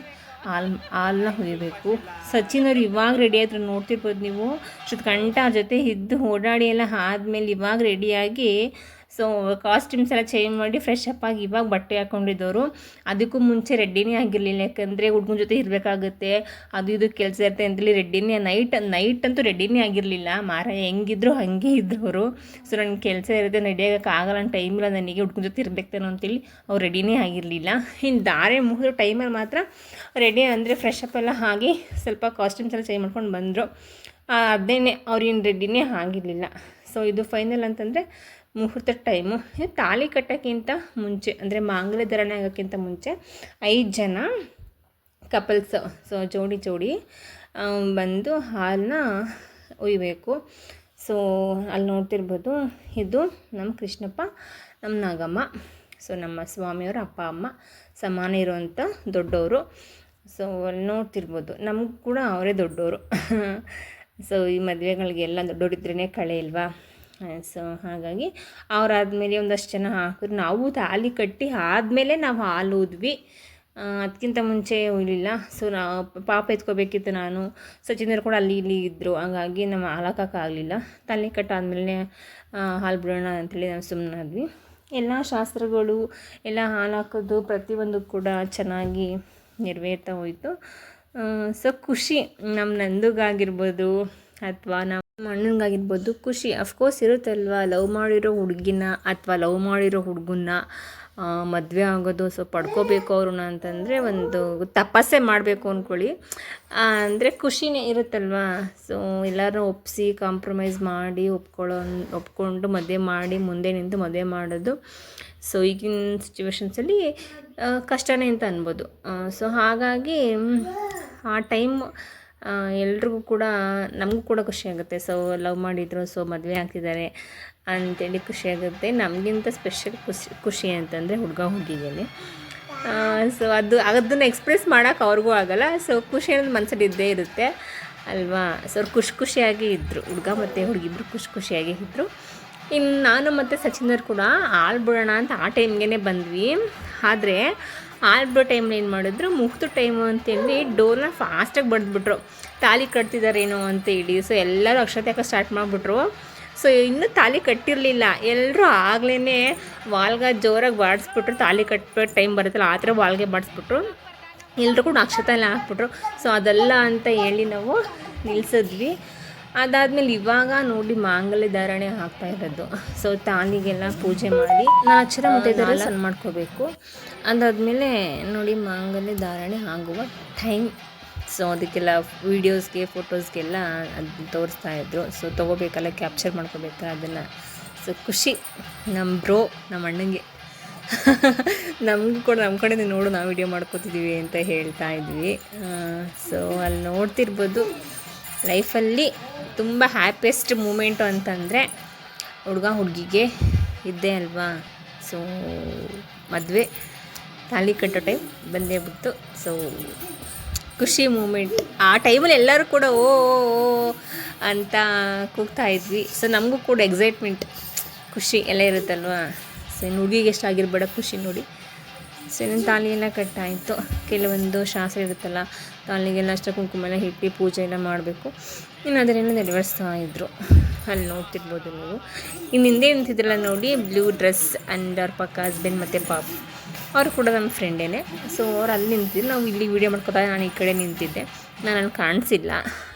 ಹಾಲು ಹಾಲನ್ನ ಹುಯ್ಬೇಕು. ಸಚಿನ್ ಅವ್ರು ಇವಾಗ ರೆಡಿ ಆದ್ರು ನೋಡ್ತಿರ್ಬೋದು ನೀವು. ಸುತ್ತ ಕಂಠ ಜೊತೆ ಇದ್ದು ಓಡಾಡಿ ಎಲ್ಲ ಆದಮೇಲೆ ಇವಾಗ ರೆಡಿಯಾಗಿ ಸೊ ಕಾಸ್ಟ್ಯೂಮ್ಸ್ ಎಲ್ಲ ಚೇಂಜ್ ಮಾಡಿ ಫ್ರೆಶ್ ಅಪ್ ಆಗಿ ಇವಾಗ ಬಟ್ಟೆ ಹಾಕೊಂಡಿದ್ದವರು. ಅದಕ್ಕೂ ಮುಂಚೆ ರೆಡ್ಡಿನೇ ಆಗಿರಲಿಲ್ಲ. ಯಾಕಂದರೆ ಹುಡುಗನ ಜೊತೆ ಇರಬೇಕಾಗುತ್ತೆ. ಅದು ಇದು ಕೆಲಸ ಇರುತ್ತೆ ಅಂತೇಳಿ ರೆಡ್ಡಿನೇ ನೈಟ್ ನೈಟ್ ಅಂತೂ ರೆಡ್ಡಿನೇ ಆಗಿರಲಿಲ್ಲ. ಮಾರ ಹೆಂಗಿದ್ರು ಹಾಗೆ ಇದ್ದವರು. ಸೊ ನನಗೆ ಕೆಲಸ ಇರುತ್ತೆ ರೆಡಿ ಆಗೋಕೆ ಆಗಲ್ಲ ನನ್ನ ಟೈಮ್ ಇಲ್ಲ ನನಗೆ ಹುಡುಗನ ಜೊತೆ ಇರಬೇಕೇನೋ ಅಂತೇಳಿ ಅವ್ರು ರೆಡಿನೇ ಆಗಿರಲಿಲ್ಲ. ಇನ್ನು ದಾರೆ ಮುಗಿದ ಟೈಮಲ್ಲಿ ಮಾತ್ರ ರೆಡಿ ಅಂದರೆ ಫ್ರೆಶ್ ಅಪ್ ಎಲ್ಲ ಆಗಿ ಸ್ವಲ್ಪ ಕಾಸ್ಟ್ಯೂಮ್ಸ್ ಎಲ್ಲ ಚೇಂಜ್ ಮಾಡ್ಕೊಂಡು ಬಂದರು. ಅದೇನೆ ಅವ್ರೇನು ರೆಡಿನೇ ಆಗಿರಲಿಲ್ಲ. ಸೊ ಇದು ಫೈನಲ್ ಅಂತಂದರೆ ಮುಹೂರ್ತ ಟೈಮು ತಾಳಿ ಕಟ್ಟೋಕ್ಕಿಂತ ಮುಂಚೆ, ಅಂದರೆ ಮಾಂಗಲ್ಯ ಧಾರಣೆ ಆಗೋಕ್ಕಿಂತ ಮುಂಚೆ ಐದು ಜನ ಕಪಲ್ಸ್ ಸೊ ಜೋಡಿ ಜೋಡಿ ಬಂದು ಹಾಲನ್ನ ಒಯ್ಯಬೇಕು ಸೊ ಅಲ್ಲಿ ನೋಡ್ತಿರ್ಬೋದು, ಇದು ನಮ್ಮ ಕೃಷ್ಣಪ್ಪ ನಮ್ಮ ನಾಗಮ್ಮ ಸೊ ನಮ್ಮ ಸ್ವಾಮಿಯವ್ರ ಅಪ್ಪ, ಅಮ್ಮ ಸಮಾನ ಇರುವಂಥ ದೊಡ್ಡವರು. ಸೊ ಅಲ್ಲಿ ನೋಡ್ತಿರ್ಬೋದು ನಮಗೂ ಕೂಡ ಅವರೇ ದೊಡ್ಡವರು. <laughs> ಸೊ ಈ ಮದುವೆಗಳಿಗೆಲ್ಲ ದೊಡ್ಡವರಿದ್ರೇ ಕಳೆ ಇಲ್ವಾ? ಸೊ, ಹಾಗಾಗಿ ಅವರಾದ್ಮೇಲೆ ಒಂದಷ್ಟು ಜನ ಹಾಕಿದ್ರು. ನಾವು ತಾಲಿ ಕಟ್ಟಿ ಆದಮೇಲೆ ನಾವು ಹಾಲು ಊದ್ವಿ ಅದಕ್ಕಿಂತ ಮುಂಚೆ ಉಳಿಲಿಲ್ಲ ಸೊ, ನಾ, ಪಾಪ ಎತ್ಕೋಬೇಕಿತ್ತು ನಾನು. ಸಚಿನರು ಕೂಡ ಅಲ್ಲಿ ಇಲ್ಲಿ ಇದ್ದರು ಹಾಗಾಗಿ ನಮ್ಮ ಹಾಲಾಕೋಕ್ಕಾಗಲಿಲ್ಲ ತಾಲಿ ಕಟ್ಟಾದ್ಮೇಲೆ ಹಾಲು ಬಿಡೋಣ ಅಂತೇಳಿ ನಾವು ಸುಮ್ಮನಾದ್ವಿ ಎಲ್ಲ ಶಾಸ್ತ್ರಗಳು, ಎಲ್ಲ ಹಾಲು ಹಾಕೋದು ಪ್ರತಿಯೊಂದು ಕೂಡ ಚೆನ್ನಾಗಿ ನೆರವೇರ್ತಾ ಹೋಯಿತು. ಸೊ, ಖುಷಿ. ನಮ್ಮ ನಂದುಗಾಗಿರ್ಬೋದು, ಅಥವಾ ನಮ್ಮ ಅಣ್ಣನಿಗಾಗಿರ್ಬೋದು ಖುಷಿ ಅಫ್ಕೋರ್ಸ್ ಇರುತ್ತಲ್ವ? ಲವ್ ಮಾಡಿರೋ ಹುಡುಗಿನ ಅಥವಾ ಲವ್ ಮಾಡಿರೋ ಹುಡುಗನ್ನ ಮದುವೆ ಆಗೋದು ಸೊ ಪಡ್ಕೋಬೇಕು ಅವ್ರನ್ನ ಅಂತಂದರೆ ಒಂದು ತಪಸ್ಸೆ ಮಾಡಬೇಕು ಅಂದ್ಕೊಳ್ಳಿ ಅಂದರೆ ಖುಷಿನೇ ಇರುತ್ತಲ್ವಾ? ಸೊ ಎಲ್ಲರೂ ಒಪ್ಪಿಸಿ ಕಾಂಪ್ರಮೈಸ್ ಮಾಡಿ, ಒಪ್ಕೊಳ್ಳೋ, ಒಪ್ಕೊಂಡು ಮದುವೆ ಮಾಡಿ, ಮುಂದೆ ನಿಂತು ಮದುವೆ ಮಾಡೋದು. ಸೊ ಈಗಿನ ಸಿಚುವೇಶನ್ಸಲ್ಲಿ ಕಷ್ಟನೇ ಅಂತ ಅನ್ಬೋದು. ಸೊ ಹಾಗಾಗಿ, ಆ ಟೈಮ್ ಎಲ್ರಿಗೂ ಕೂಡ, ನಮಗೂ ಕೂಡ ಖುಷಿಯಾಗುತ್ತೆ ಸೊ ಲವ್ ಮಾಡಿದ್ರು ಸೊ ಮದುವೆ ಆಗ್ತಿದ್ದಾರೆ ಅಂತೇಳಿ ಖುಷಿಯಾಗುತ್ತೆ ನಮಗಿಂತ ಸ್ಪೆಷಲ್ ಖುಷಿ ಖುಷಿ ಅಂತಂದರೆ ಹುಡುಗ ಹುಡುಗಿಯಲ್ಲಿ ಸೊ ಅದು, ಅದನ್ನು ಎಕ್ಸ್ಪ್ರೆಸ್ ಮಾಡೋಕೆ ಅವ್ರಿಗೂ ಆಗಲ್ಲ. ಸೊ ಖುಷಿ ಅನ್ನೋದು ಮನಸ್ಸಲ್ಲಿ ಇದ್ದೇ ಇರುತ್ತೆ. ಅಲ್ವಾ? ಸೊ ಅವ್ರು ಖುಷಿ, ಖುಷಿಯಾಗಿ ಇದ್ದರು ಹುಡುಗ ಮತ್ತು ಹುಡುಗಿಬ್ರು ಖುಷಿ, ಖುಷಿಯಾಗಿ ಇದ್ದರು ಇನ್ನು ನಾನು ಮತ್ತು ಸಚಿನವ್ರು ಕೂಡ ಹಾಲು ಬಿಡೋಣ ಅಂತ ಆ ಟೈಮ್ಗೆ ಬಂದ್ವಿ. ಆದರೆ ಹಾಲು ಟೈಮಲ್ಲಿ ಏನು ಮಾಡಿದ್ರು, ಮುಗ್ದು ಟೈಮು ಅಂತೇಳಿ ಡೋರ್ನ ಫಾಸ್ಟಾಗಿ ಬಡ್ದ್ಬಿಟ್ರು. ತಾಲಿ ಕಟ್ತಿದ್ದಾರೇನೋ ಅಂತ ಹೇಳಿ. ಸೊ ಎಲ್ಲರೂ ಅಕ್ಷತೆ ಹಾಕೋ ಸ್ಟಾರ್ಟ್ ಮಾಡಿಬಿಟ್ರು. ಸೊ ಇನ್ನೂ ತಾಲಿ ಕಟ್ಟಿರಲಿಲ್ಲ. ಎಲ್ಲರೂ ಆಗ್ಲೇ ವಾಲ್ಗ ಜೋರಾಗಿ ಬಾಡಿಸ್ಬಿಟ್ರು. ತಾಲಿ ಕಟ್ಬಿಟ್ಟು ಟೈಮ್ ಬರುತ್ತಲ್ಲ, ಆ ಥರ ವಾಲ್ಗೆ ಬಾಡಿಸ್ಬಿಟ್ರು. ಎಲ್ಲರೂ ಕೂಡ ಅಕ್ಷತೆ ಎಲ್ಲ ಹಾಕ್ಬಿಟ್ರು. ಸೊ ಅದೆಲ್ಲ ಅಂತ ಹೇಳಿ ನಾವು ನಿಲ್ಲಿಸಿದ್ವಿ ಅದಾದ್ಮೇಲೆ ಇವಾಗ ನೋಡಿ ಮಾಂಗಲ್ಯ ಧಾರಣೆ ಆಗ್ತಾ ಇರೋದು. ಸೊ ತಾಲಿಗೆಲ್ಲ ಪೂಜೆ ಮಾಡಿ ಅಕ್ಷರ ಮುತ್ತೈದೆಲ್ಲ ಸಣ್ಣ ಮಾಡ್ಕೋಬೇಕು. ಅದಾದ್ಮೇಲೆ ನೋಡಿ ಮಾಂಗಲ್ಯ ಧಾರಣೆ ಆಗುವ ಟೈಮ್ ಸೊ ಅದಕ್ಕೆಲ್ಲ ವೀಡಿಯೋಸ್ಗೆ ಫೋಟೋಸ್ಗೆಲ್ಲ ಅದು ತೋರಿಸ್ತಾ ಇದ್ರು. ಸೊ ತೊಗೋಬೇಕಲ್ಲ ಕ್ಯಾಪ್ಚರ್ ಮಾಡ್ಕೋಬೇಕಲ್ಲ ಅದನ್ನು. ಸೊ ಖುಷಿ. ನಮ್ಮ ಬ್ರೋ ನಮ್ಮ ಅಣ್ಣಂಗೆ. <laughs> ನಮಗೂ ಕೂಡ ನಮ್ಮ ಕಡೆ ನೋಡು ನಾವು ವಿಡಿಯೋ ಮಾಡ್ಕೋತಿದ್ದೀವಿ ಅಂತ ಹೇಳ್ತಾ ಇದ್ವಿ. ಸೊ ಅಲ್ಲಿ ನೋಡ್ತಿರ್ಬೋದು. ಲೈಫಲ್ಲಿ ತುಂಬ ಹ್ಯಾಪಿಯೆಸ್ಟ್ ಮೂಮೆಂಟು ಅಂತಂದರೆ ಹುಡುಗ ಹುಡುಗಿಗೆ ಇದ್ದೆ ಅಲ್ವಾ? ಸೊ ಮದುವೆ ತಾಲಿ ಕಟ್ಟೋ ಟೈಮ್ ಬಂದೇ ಬಿಡ್ತು. ಸೊ ಖುಷಿ ಮೂಮೆಂಟ್ ಆ ಟೈಮಲ್ಲಿ ಎಲ್ಲರೂ ಕೂಡ ಓ ಅಂತ ಕೂಗ್ತಾ ಇದ್ವಿ. ಸೊ ನಮಗೂ ಕೂಡ ಎಕ್ಸೈಟ್ಮೆಂಟ್ ಖುಷಿ ಎಲ್ಲ ಇರುತ್ತಲ್ವಾ? ಸೊ ಹುಡುಗಿಗೆ ಎಷ್ಟಾಗಿರ್ಬೇಡ, ಖುಷಿ ನೋಡಿ. ಸೊ ತಾಲಿಯೆಲ್ಲ ಕಟ್ಟಾಯಿತು. ಕೆಲವೊಂದು ಶಾಸ್ತ್ರ ಇರುತ್ತಲ್ಲ, ತಾಲಿಗೆಲ್ಲ ಅಷ್ಟ ಕುಂಕುಮ ಎಲ್ಲ ಇಟ್ಟು ಪೂಜೆ ಎಲ್ಲ ಮಾಡಬೇಕು. ಇನ್ನು ಅದರಿಂದ ನೆರವೇರಿಸ್ತಾ ಇದ್ದರು ಅಲ್ಲಿ ನೋಡ್ತಿರ್ಬೋದು ನೀವು. ಇನ್ನು ಹಿಂದೆ ನಿಂತಿದ್ರಲ್ಲ ನೋಡಿ ಬ್ಲೂ ಡ್ರೆಸ್ ಆ್ಯಂಡ್ ಅವ್ರ ಪಕ್ಕ ಹಸ್ಬೆಂಡ್ ಮತ್ತು ಪಾಪ್. ಅವರು ಕೂಡ ನಮ್ಮ ಫ್ರೆಂಡೇನೆ ಸೊ ಅವ್ರು ಅಲ್ಲಿ ನಿಂತಿದ್ರು. ನಾವು ಇಲ್ಲಿ ವೀಡಿಯೋ ಮಾಡ್ಕೊತಾ ನಾನು ಈ ಕಡೆ ನಿಂತಿದ್ದೆ. ನಾನು ಅಲ್ಲಿ ಕಾಣಿಸಿಲ್ಲ.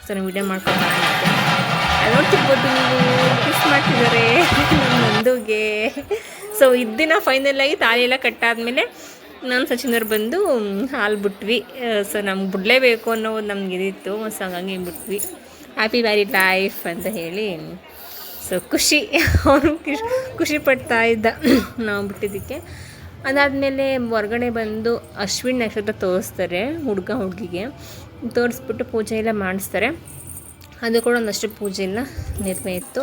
ಸೊ ನಾನು ವೀಡಿಯೋ ಅಲ್ಲಿ ನೋಡ್ತಿರ್ಬೋದು ನೀವು. ಕಿಸ್ ಮಾಡ್ತಿದ್ದಾರೆ. <laughs> ನಮ್ಮ ನಂದುಗೆ. ಸೊ ಫೈನಲ್ ಆಗಿ ತಾಳಿ ಎಲ್ಲ ಕಟ್ಟಾದ್ಮೇಲೆ ನಾನು ಸಚಿನವ್ರು ಬಂದು ಹಾಲು ಬಿಟ್ವಿ. ಸೊ ನಮ್ಗೆ ಬಿಡಲೇಬೇಕು ಅನ್ನೋ ಒಂದು ನಮ್ಗೆ ಇದಿತ್ತು ಸೊ ಹಂಗಾಗಿ ಬಿಟ್ವಿ. ಹ್ಯಾಪಿ ಮ್ಯಾರಿಡ್ ಲೈಫ್ ಅಂತ ಹೇಳಿ. ಸೊ ಖುಷಿ. ಅವನು ಖುಷಿ ಖುಷಿ ಪಡ್ತಾ ಇದ್ದ. ನಾವು ಬಿಟ್ಟಿದ್ದಕ್ಕೆ. ಅದಾದಮೇಲೆ ಹೊರ್ಗಡೆ ಬಂದು ಅಶ್ವಿನ್ ನಕ್ಷತ್ರ ತೋರಿಸ್ತಾರೆ, ಹುಡುಗ ಹುಡುಗಿಗೆ. ತೋರಿಸ್ಬಿಟ್ಟು ಪೂಜೆ ಎಲ್ಲ ಮಾಡಿಸ್ತಾರೆ. ಅದು ಕೂಡ ಒಂದಷ್ಟು ಪೂಜೆ ಎಲ್ಲ ನೆರವೇರಿತ್ತು.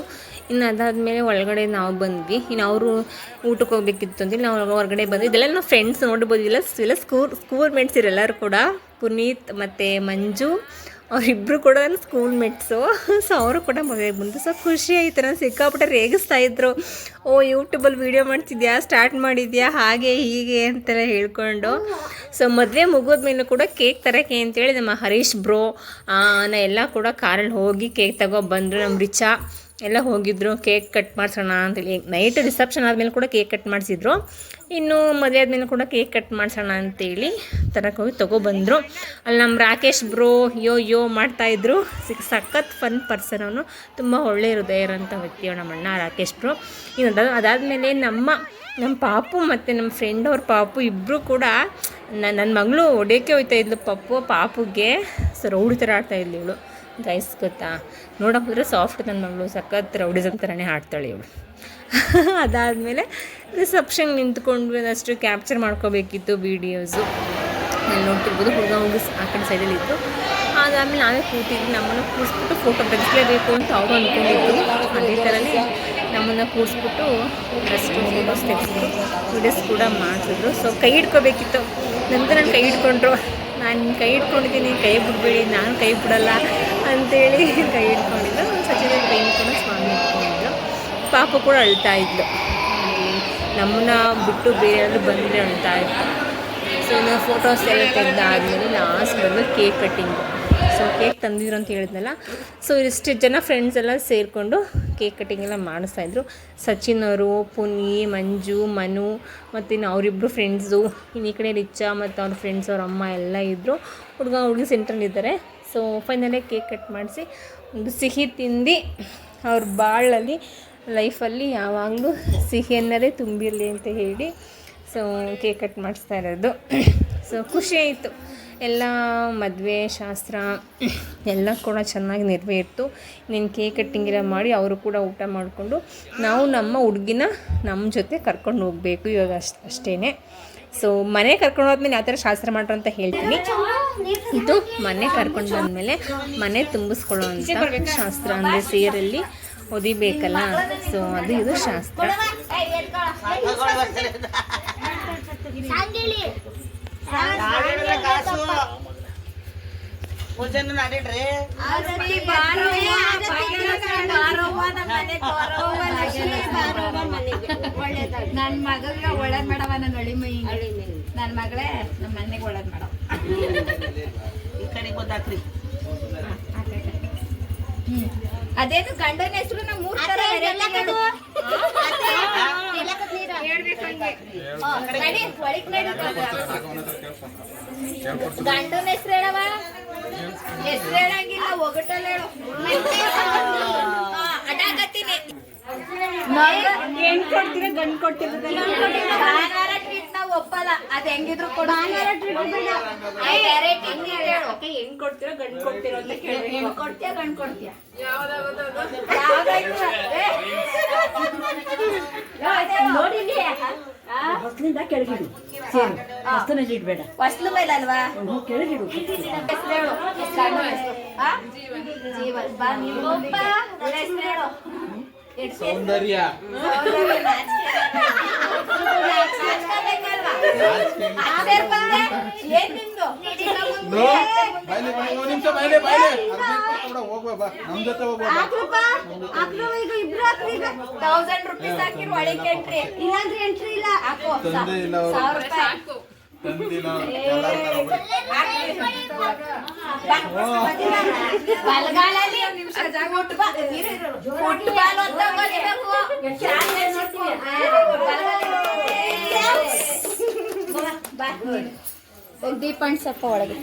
ಇನ್ನು ಅದಾದಮೇಲೆ ಒಳಗಡೆ ನಾವು ಬಂದ್ವಿ. ಇನ್ನು ಅವರು ಊಟಕ್ಕೆ ಹೋಗ್ಬೇಕಿತ್ತು ಅಂತೇಳಿ ನಾವು ಹೊರಗಡೆ ಬಂದ್ವಿ. ಇದೆಲ್ಲ ನಾವು ಫ್ರೆಂಡ್ಸ್ ನೋಡ್ಬೋದು. ಇಲ್ಲ ಇಲ್ಲ ಸ್ಕೂಲ್ ಸ್ಕೂಲ್ ಮೇಟ್ಸ್ ಎಲ್ಲರೂ ಕೂಡ. ಪುನೀತ್ ಮತ್ತು ಮಂಜು ಅವರಿಬ್ಬರು ಕೂಡ ನನ್ನ ಸ್ಕೂಲ್ ಮೆಟ್ಸು ಸೊ ಅವರು ಕೂಡ ಮದುವೆ ಬಂದು ಸೊ ಖುಷಿ ಆಯ್ತು. ನಾನು ಸಿಕ್ಕಾಪಟ್ಟೆ ರೇಗಿಸ್ತಾ ಇದ್ರು. ಓ ಯೂಟ್ಯೂಬಲ್ಲಿ ವೀಡಿಯೋ ಮಾಡ್ತಿದ್ಯಾ? ಸ್ಟಾರ್ಟ್ ಮಾಡಿದ್ಯಾ? ಹಾಗೆ, ಹೀಗೆ ಅಂತೆಲ್ಲ ಹೇಳ್ಕೊಂಡು. ಸೊ ಮದುವೆ ಮುಗಿದ್ಮೇಲೆ ಕೂಡ ಕೇಕ್ ತರೋಕೆ ಅಂತೇಳಿ ನಮ್ಮ ಹರೀಶ್ ಬ್ರೋ ಎಲ್ಲ ಕೂಡ ಕಾರಲ್ಲಿ ಹೋಗಿ ಕೇಕ್ ತಗೋ ಬಂದರು. ನಮ್ಮ ರಿಚಾ. ಎಲ್ಲ ಹೋಗಿದ್ರು, ಕೇಕ್ ಕಟ್ ಮಾಡಿಸೋಣ ಅಂತೇಳಿ. ನೈಟ್ ರಿಸೆಪ್ಷನ್ ಆದಮೇಲೆ ಕೂಡ ಕೇಕ್ ಕಟ್ ಮಾಡಿಸಿದ್ರು. ಇನ್ನು ಮದುವೆ ಆದಮೇಲೆ ಕೂಡ ಕೇಕ್ ಕಟ್ ಮಾಡಿಸೋಣ ಅಂತೇಳಿ ತರಕ ಹೋಗಿ ತೊಗೊಬಂದರು. ಅಲ್ಲಿ ನಮ್ಮ ರಾಕೇಶ್ ಬ್ರೋ, ಯೋ ಯೋ ಮಾಡ್ತಾಯಿದ್ರು ಸಖತ್ ಫನ್ ಪರ್ಸನ್ ಅವನು. ತುಂಬ ಒಳ್ಳೆ ಹೃದಯ ಇರೋಂಥ ವ್ಯಕ್ತಿ ನಮ್ಮಣ್ಣ ರಾಕೇಶ್ ಬ್ರೋ. ಇನ್ನು ಅದಾದ ಅದಾದಮೇಲೆ ನಮ್ಮ ನಮ್ಮ ಪಾಪು ಮತ್ತು ನಮ್ಮ ಫ್ರೆಂಡ್ ಅವ್ರ ಪಾಪು ಇಬ್ಬರು ಕೂಡ ನನ್ನ ಮಗಳು ಒಡೆಯೋಕೆ ಹೋಯ್ತಾ ಇದ್ಲು ಪಪ್ಪು ಪಾಪುಗೆ. ಸರ್ ರೌಡಿ ಥರ ಆಡ್ತಾ ಇದ್ಲು ಇವಳು. ಗೈಸ್ ಗೊತ್ತಾ? ನೋಡೋಕೆ ಹೋದರೆ ಸಾಫ್ಟ್ ನನ್ನ ಮಗಳು, ಸಖತ್ ರೌಡಿಸಮ್ ಥರನೇ ಹಾಡ್ತಾಳೆ ಇವಳು. <laughs> ಅದಾದಮೇಲೆ ರಿಸೆಪ್ಷನ್ ನಿಂತ್ಕೊಂಡು ಅಷ್ಟು ಕ್ಯಾಪ್ಚರ್ ಮಾಡ್ಕೋಬೇಕಿತ್ತು ವೀಡಿಯೋಸು ನೋಡ್ತಿರ್ಬೋದು, ಹುಡುಗ ಹೋಗಿ ಆ ಕಡೆ ಸೈಡಲ್ಲಿ ಇತ್ತು ಅದಾದಮೇಲೆ ನಾವೇ ಕೂತಿದ್ವಿ. ನಮ್ಮನ್ನು ಕೂರಿಸ್ಬಿಟ್ಟು ಫೋಟೋ ತೆಗಿಸ್ಲೇಬೇಕು ಅಂತ ಅವರು ಅಂದ್ಕೊಂಡಿದ್ರು ಅದೇ ಥರನೇ ನಮ್ಮನ್ನು ಕೂರಿಸ್ಬಿಟ್ಟು ಅಷ್ಟು ಫೋಟೋಸ್ ತೆಗೆಸಿದ್ರು ವೀಡಿಯೋಸ್ ಕೂಡ ಮಾಡಿಸಿದ್ರು ಸೊ ಕೈ ಹಿಡ್ಕೋಬೇಕಿತ್ತು. ನಂತರ ನಾನು ಕೈ ಹಿಡ್ಕೊಂಡ್ರು. ನಾನು ಕೈ ಹಿಡ್ಕೊಂಡಿದ್ದೀನಿ, ಕೈ ಬಿಡಬೇಡಿ, ನಾನು ಕೈ ಬಿಡಲ್ಲ. ಅಂತೇಳಿ ಕೈ ಇಟ್ಕೊಂಡಿದ್ದು ಸಚಿನ ಕೈ ಇಟ್ಕೊಂಡು ಸ್ವಾಮಿ ಇಟ್ಕೊಂಡಿದ್ದ ಪಾಪ ಕೂಡ ಅಳ್ತಾ ಇದ್ಲು. ನಮ್ಮನ್ನ ಬಿಟ್ಟು ಬೇರೆ ಯಾರಾದ್ರು ಬಂದರೆ ಅಳ್ತಾ ಇತ್ತು. ಸೊ ನಾವು ಫೋಟೋಸ್ ಎಲ್ಲ ತೆಗೆದಾದ್ಮೇಲೆ ಲಾಸ್ಟ್ ಬಂದು ಕೇಕ್ ಕಟ್ಟಿಂಗು ಸೊ ಕೇಕ್ ತಂದಿದ್ರು ಅಂತ ಹೇಳಿದ್ನಲ್ಲ. ಸೊ ಇಷ್ಟು ಜನ ಫ್ರೆಂಡ್ಸ್ ಎಲ್ಲ ಸೇರಿಕೊಂಡು ಕೇಕ್ ಕಟ್ಟಿಂಗ್ ಎಲ್ಲ ಮಾಡಿಸ್ತಾಯಿದ್ರು ಸಚಿನ್ ಅವರು ಪುನಿ, ಮಂಜು, ಮನು, ಮತ್ತು ಇನ್ನು ಅವರಿಬ್ಬರು ಫ್ರೆಂಡ್ಸು ಇನ್ನು ಈ ಕಡೆ ರಿಚಾ ಮತ್ತು ಅವ್ರ ಫ್ರೆಂಡ್ಸ್ ಅವ್ರ ಅಮ್ಮ ಎಲ್ಲ ಇದ್ದರು ಹುಡುಗ ಹುಡುಗಿ ಸೆಂಟ್ರಲ್ಲಿದ್ದಾರೆ ಸೊ ಫೈನಲೇ ಕೇಕ್ ಕಟ್ ಮಾಡಿಸಿ ಒಂದು ಸಿಹಿ ತಿಂದು ಅವ್ರ ಬಾಳಲ್ಲಿ ಲೈಫಲ್ಲಿ ಯಾವಾಗಲೂ ಸಿಹಿಯನ್ನೇ ಅನ್ನೋದೇ ತುಂಬಿರಲಿ ಅಂತ ಹೇಳಿ ಸೊ ಕೇಕ್ ಕಟ್ ಮಾಡಿಸ್ತಾ ಇರೋದು. ಸೊ ಖುಷಿ ಆಯಿತು. ಎಲ್ಲ ಮದುವೆ, ಶಾಸ್ತ್ರ ಎಲ್ಲ ಕೂಡ ಚೆನ್ನಾಗಿ ನೆರವೇರಿತು. ನೀನು ಕೇಕ್ ಕಟ್ಟಿಂಗ್ ಎಲ್ಲ ಮಾಡಿ ಅವರು ಕೂಡ ಊಟ ಮಾಡಿಕೊಂಡು ನಾವು ನಮ್ಮ ಹುಡುಗಿನ ನಮ್ಮ ಜೊತೆ ಕರ್ಕೊಂಡು ಹೋಗಬೇಕು ಇವಾಗ ಅಷ್ಟು ಅಷ್ಟೇ ಸೊ ಮನೆ ಕರ್ಕೊಂಡು ಹೋದ್ಮೇಲೆ ಯಾವ ಥರ ಶಾಸ್ತ್ರ ಮಾಡ್ರು ಅಂತ ಹೇಳ್ತೀನಿ. ಇದು ಮನೆ ಕರ್ಕೊಂಡು ಬಂದಮೇಲೆ ಮನೆ ತುಂಬಿಸ್ಕೊಳ್ಳೋ ಅಂತ ಶಾಸ್ತ್ರ ಅಂದರೆ ಸೇರಲ್ಲಿ ಒದಿಬೇಕಲ್ಲ ಸೊ ಅದು ಇದು ಶಾಸ್ತ್ರ. ನಾಡಿಡ್ರಿ ಒಳ್ಳೇದ್ ಮಾಡವ ನನ್ನ ಒಳಿ ಮೈ ನನ್ನ ಮಗಳೇ ನಮ್ಮ ಮನೆಗೆ ಒಳ್ಳೇದ್ ಮಾಡವ ಈ ಕಡೆ ಗೊತ್ತಾಕ್ರಿ ಅದೇನು ಗಂಡನ ಹೆಸರು ನಮ್ಮ ಮೂರ್ ತರ. ಗಂಡನ ಹೆಸರು ಹೇಳವ ಹೆಸರು ಹೇಳಂಗಿಲ್ಲ ಒಗಟಲ್ಲ ಹೇಳು. ಅಡಾಕತ್ತೀನಿ ಭಾನುವಾರ ಟ್ರೀಟ್ ನಾವು ಒಪ್ಪಲ್ಲ. ಅದ್ ಹೆಂಗಿದ್ರು ಕೊಡು. ವೆರೈಟಿ ಹೇಳು ಹೆಂಗ್ ಕೊಡ್ತೀರೋ ಗಂಡು ಕೊಡ್ತೀರ ಅಂತ ಕೇಳಿ. ಹೆಣ್ ಕೊಡ್ತೀಯ ಗಂಡ್ ಕೊಡ್ತೀಯ? ಹೊಸಲಿಂದ ಕೆಳಗಿಡು. ಸೇರು. ಹೊಸ್ತನಲ್ಲಿ ಇಡ್ಬೇಡ. ಹೊಸ್ಲು ಮೇಲೆ ಅಲ್ವಾ ಹ್ಞೂ ಕೆಳಗಿಡು. ಹೆಸ್ರು ಹೇಳು ಗಂಡನ ಹೆಸ್ರು. ಆ? ಜೀವನ್. ಬಾ ಒಳ್ಳೆ ಹೆಸ್ರು ಹೇಳು ಸೌಂದರ್ಯ. ನಿಮಿಷ ಬಾಯ್ಲೆ ಬಾಯ್ಲೆ ಅರ್ಜೆಂಟ್ ಕೂಡ ಹೋಗ್ಬಾ ನಮ್ ಜೊತೆ ಹೋಗ್ಬಾ ಬಾ. ಹಾಕ್ರಪ್ಪ. ಹಾಕ್ರು ಈಗ ಇಬ್ರು ಹಾಕ್ರು ಈಗ. ತೌಸಂಡ್ ರುಪೀಸ್ ಎಂಟ್ರಿ ಇಲ್ಲಾಂದ್ರೆ ಎಂಟ್ರಿ ಇಲ್ಲ. ಹಾಕು. ತಂದೆ ಇಲ್ಲ ಅವ್ರು. ತಂದಿಲ್ಲ ದೀಪಣ್ ಸ್ವಲ್ಪ ಒಳಗೆ.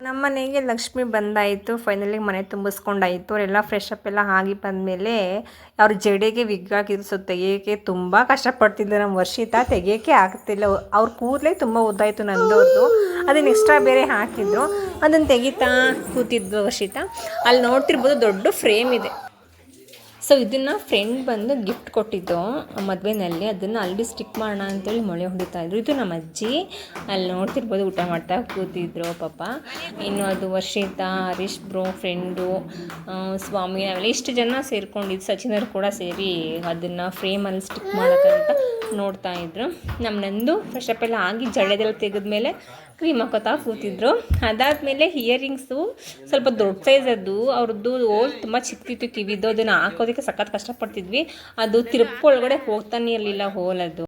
ನಮ್ಮ ಮನೆಗೆ ಲಕ್ಷ್ಮಿ ಬಂದಾಯಿತು. ಫೈನಲಿ ಮನೆ ತುಂಬಿಸ್ಕೊಂಡಾಯಿತು. ಅವರೆಲ್ಲ ಫ್ರೆಶ್ ಅಪ್ ಎಲ್ಲ ಆಗಿ ಬಂದಮೇಲೆ ಅವ್ರ ಜಡೆಗೆ ವಿಗ್ ಹಾಕಿದ್ರು. ಸೊ ತೆಗಿಯೋಕ್ಕೆ ತುಂಬ ಕಷ್ಟಪಡ್ತಿದ್ದೆ ನಮ್ಮ ವರ್ಷಿತ. ತೆಗಿಯೋಕ್ಕೆ ಆಗ್ತಿಲ್ಲ. ಅವ್ರ ಕೂದಲೇ ತುಂಬ ಉದ್ದಾಯಿತು ನಂದವ್ರದ್ದು ಅದನ್ನು ಎಕ್ಸ್ಟ್ರಾ ಬೇರೆ ಹಾಕಿದ್ರು. ಅದನ್ನು ತೆಗಿತಾ ಕೂತಿದ್ವು ವರ್ಷಿತ. ಅಲ್ಲಿ ನೋಡ್ತಿರ್ಬೋದು ದೊಡ್ಡ ಫ್ರೇಮ್ ಇದೆ. ಸೊ ಇದನ್ನು ಫ್ರೆಂಡ್ ಬಂದು ಗಿಫ್ಟ್ ಕೊಟ್ಟಿದ್ದು ಮದುವೆನಲ್ಲಿ. ಅದನ್ನು ಅಲ್ಲಿ ಸ್ಟಿಕ್ ಮಾಡೋಣ ಅಂತೇಳಿ ಮೊಳೆ ಹೊಡಿತಾ ಇದ್ರು. ಇದು ನಮ್ಮ ಅಜ್ಜಿ. ಅಲ್ಲಿ ನೋಡ್ತಿರ್ಬೋದು ಊಟ ಮಾಡ್ತಾ ಕೂತಿದ್ರು ಪಾಪ. ಇನ್ನು ಅದು ವರ್ಷಿತಾ, ಹರೀಶ್ ಬ್ರೋ ಫ್ರೆಂಡು ಸ್ವಾಮಿ ಅವೆಲ್ಲ ಇಷ್ಟು ಜನ ಸೇರ್ಕೊಂಡಿದ್ದು ಸಚಿನರು ಕೂಡ ಸೇರಿ ಅದನ್ನು ಫ್ರೇಮಲ್ಲಿ ಸ್ಟಿಕ್ ಮಾಡೋಕ್ಕಂತ ನೋಡ್ತಾ ಇದ್ರು. ನಮ್ಮ ನಂದು ಫಸ್ಟ್ ಅಪ್ ಎಲ್ಲ ಆಗಿ ಜಡೆದೆಲ್ಲ ತೆಗೆದ್ಮೇಲೆ ಕ್ರೀಮ್ ಹಾಕೋತಾ ಕೂತಿದ್ರು. ಅದಾದಮೇಲೆ ಇಯರಿಂಗ್ಸು ಸ್ವಲ್ಪ ದೊಡ್ಡ ಸೈಜ್ ಅದು ಅವ್ರದ್ದು ಓಲ್ ತುಂಬ ಚಿಕ್ಕಿತ್ತು ಕಿವಿದು ಅದನ್ನು ಹಾಕೋದಕ್ಕೆ ಸಖತ್ ಕಷ್ಟಪಡ್ತಿದ್ವಿ. ಅದು ತಿರುಪು ಒಳಗಡೆ ಹೋಗ್ತಾನೆ ಇರಲಿಲ್ಲ ಹೋಲ್ ಅದು.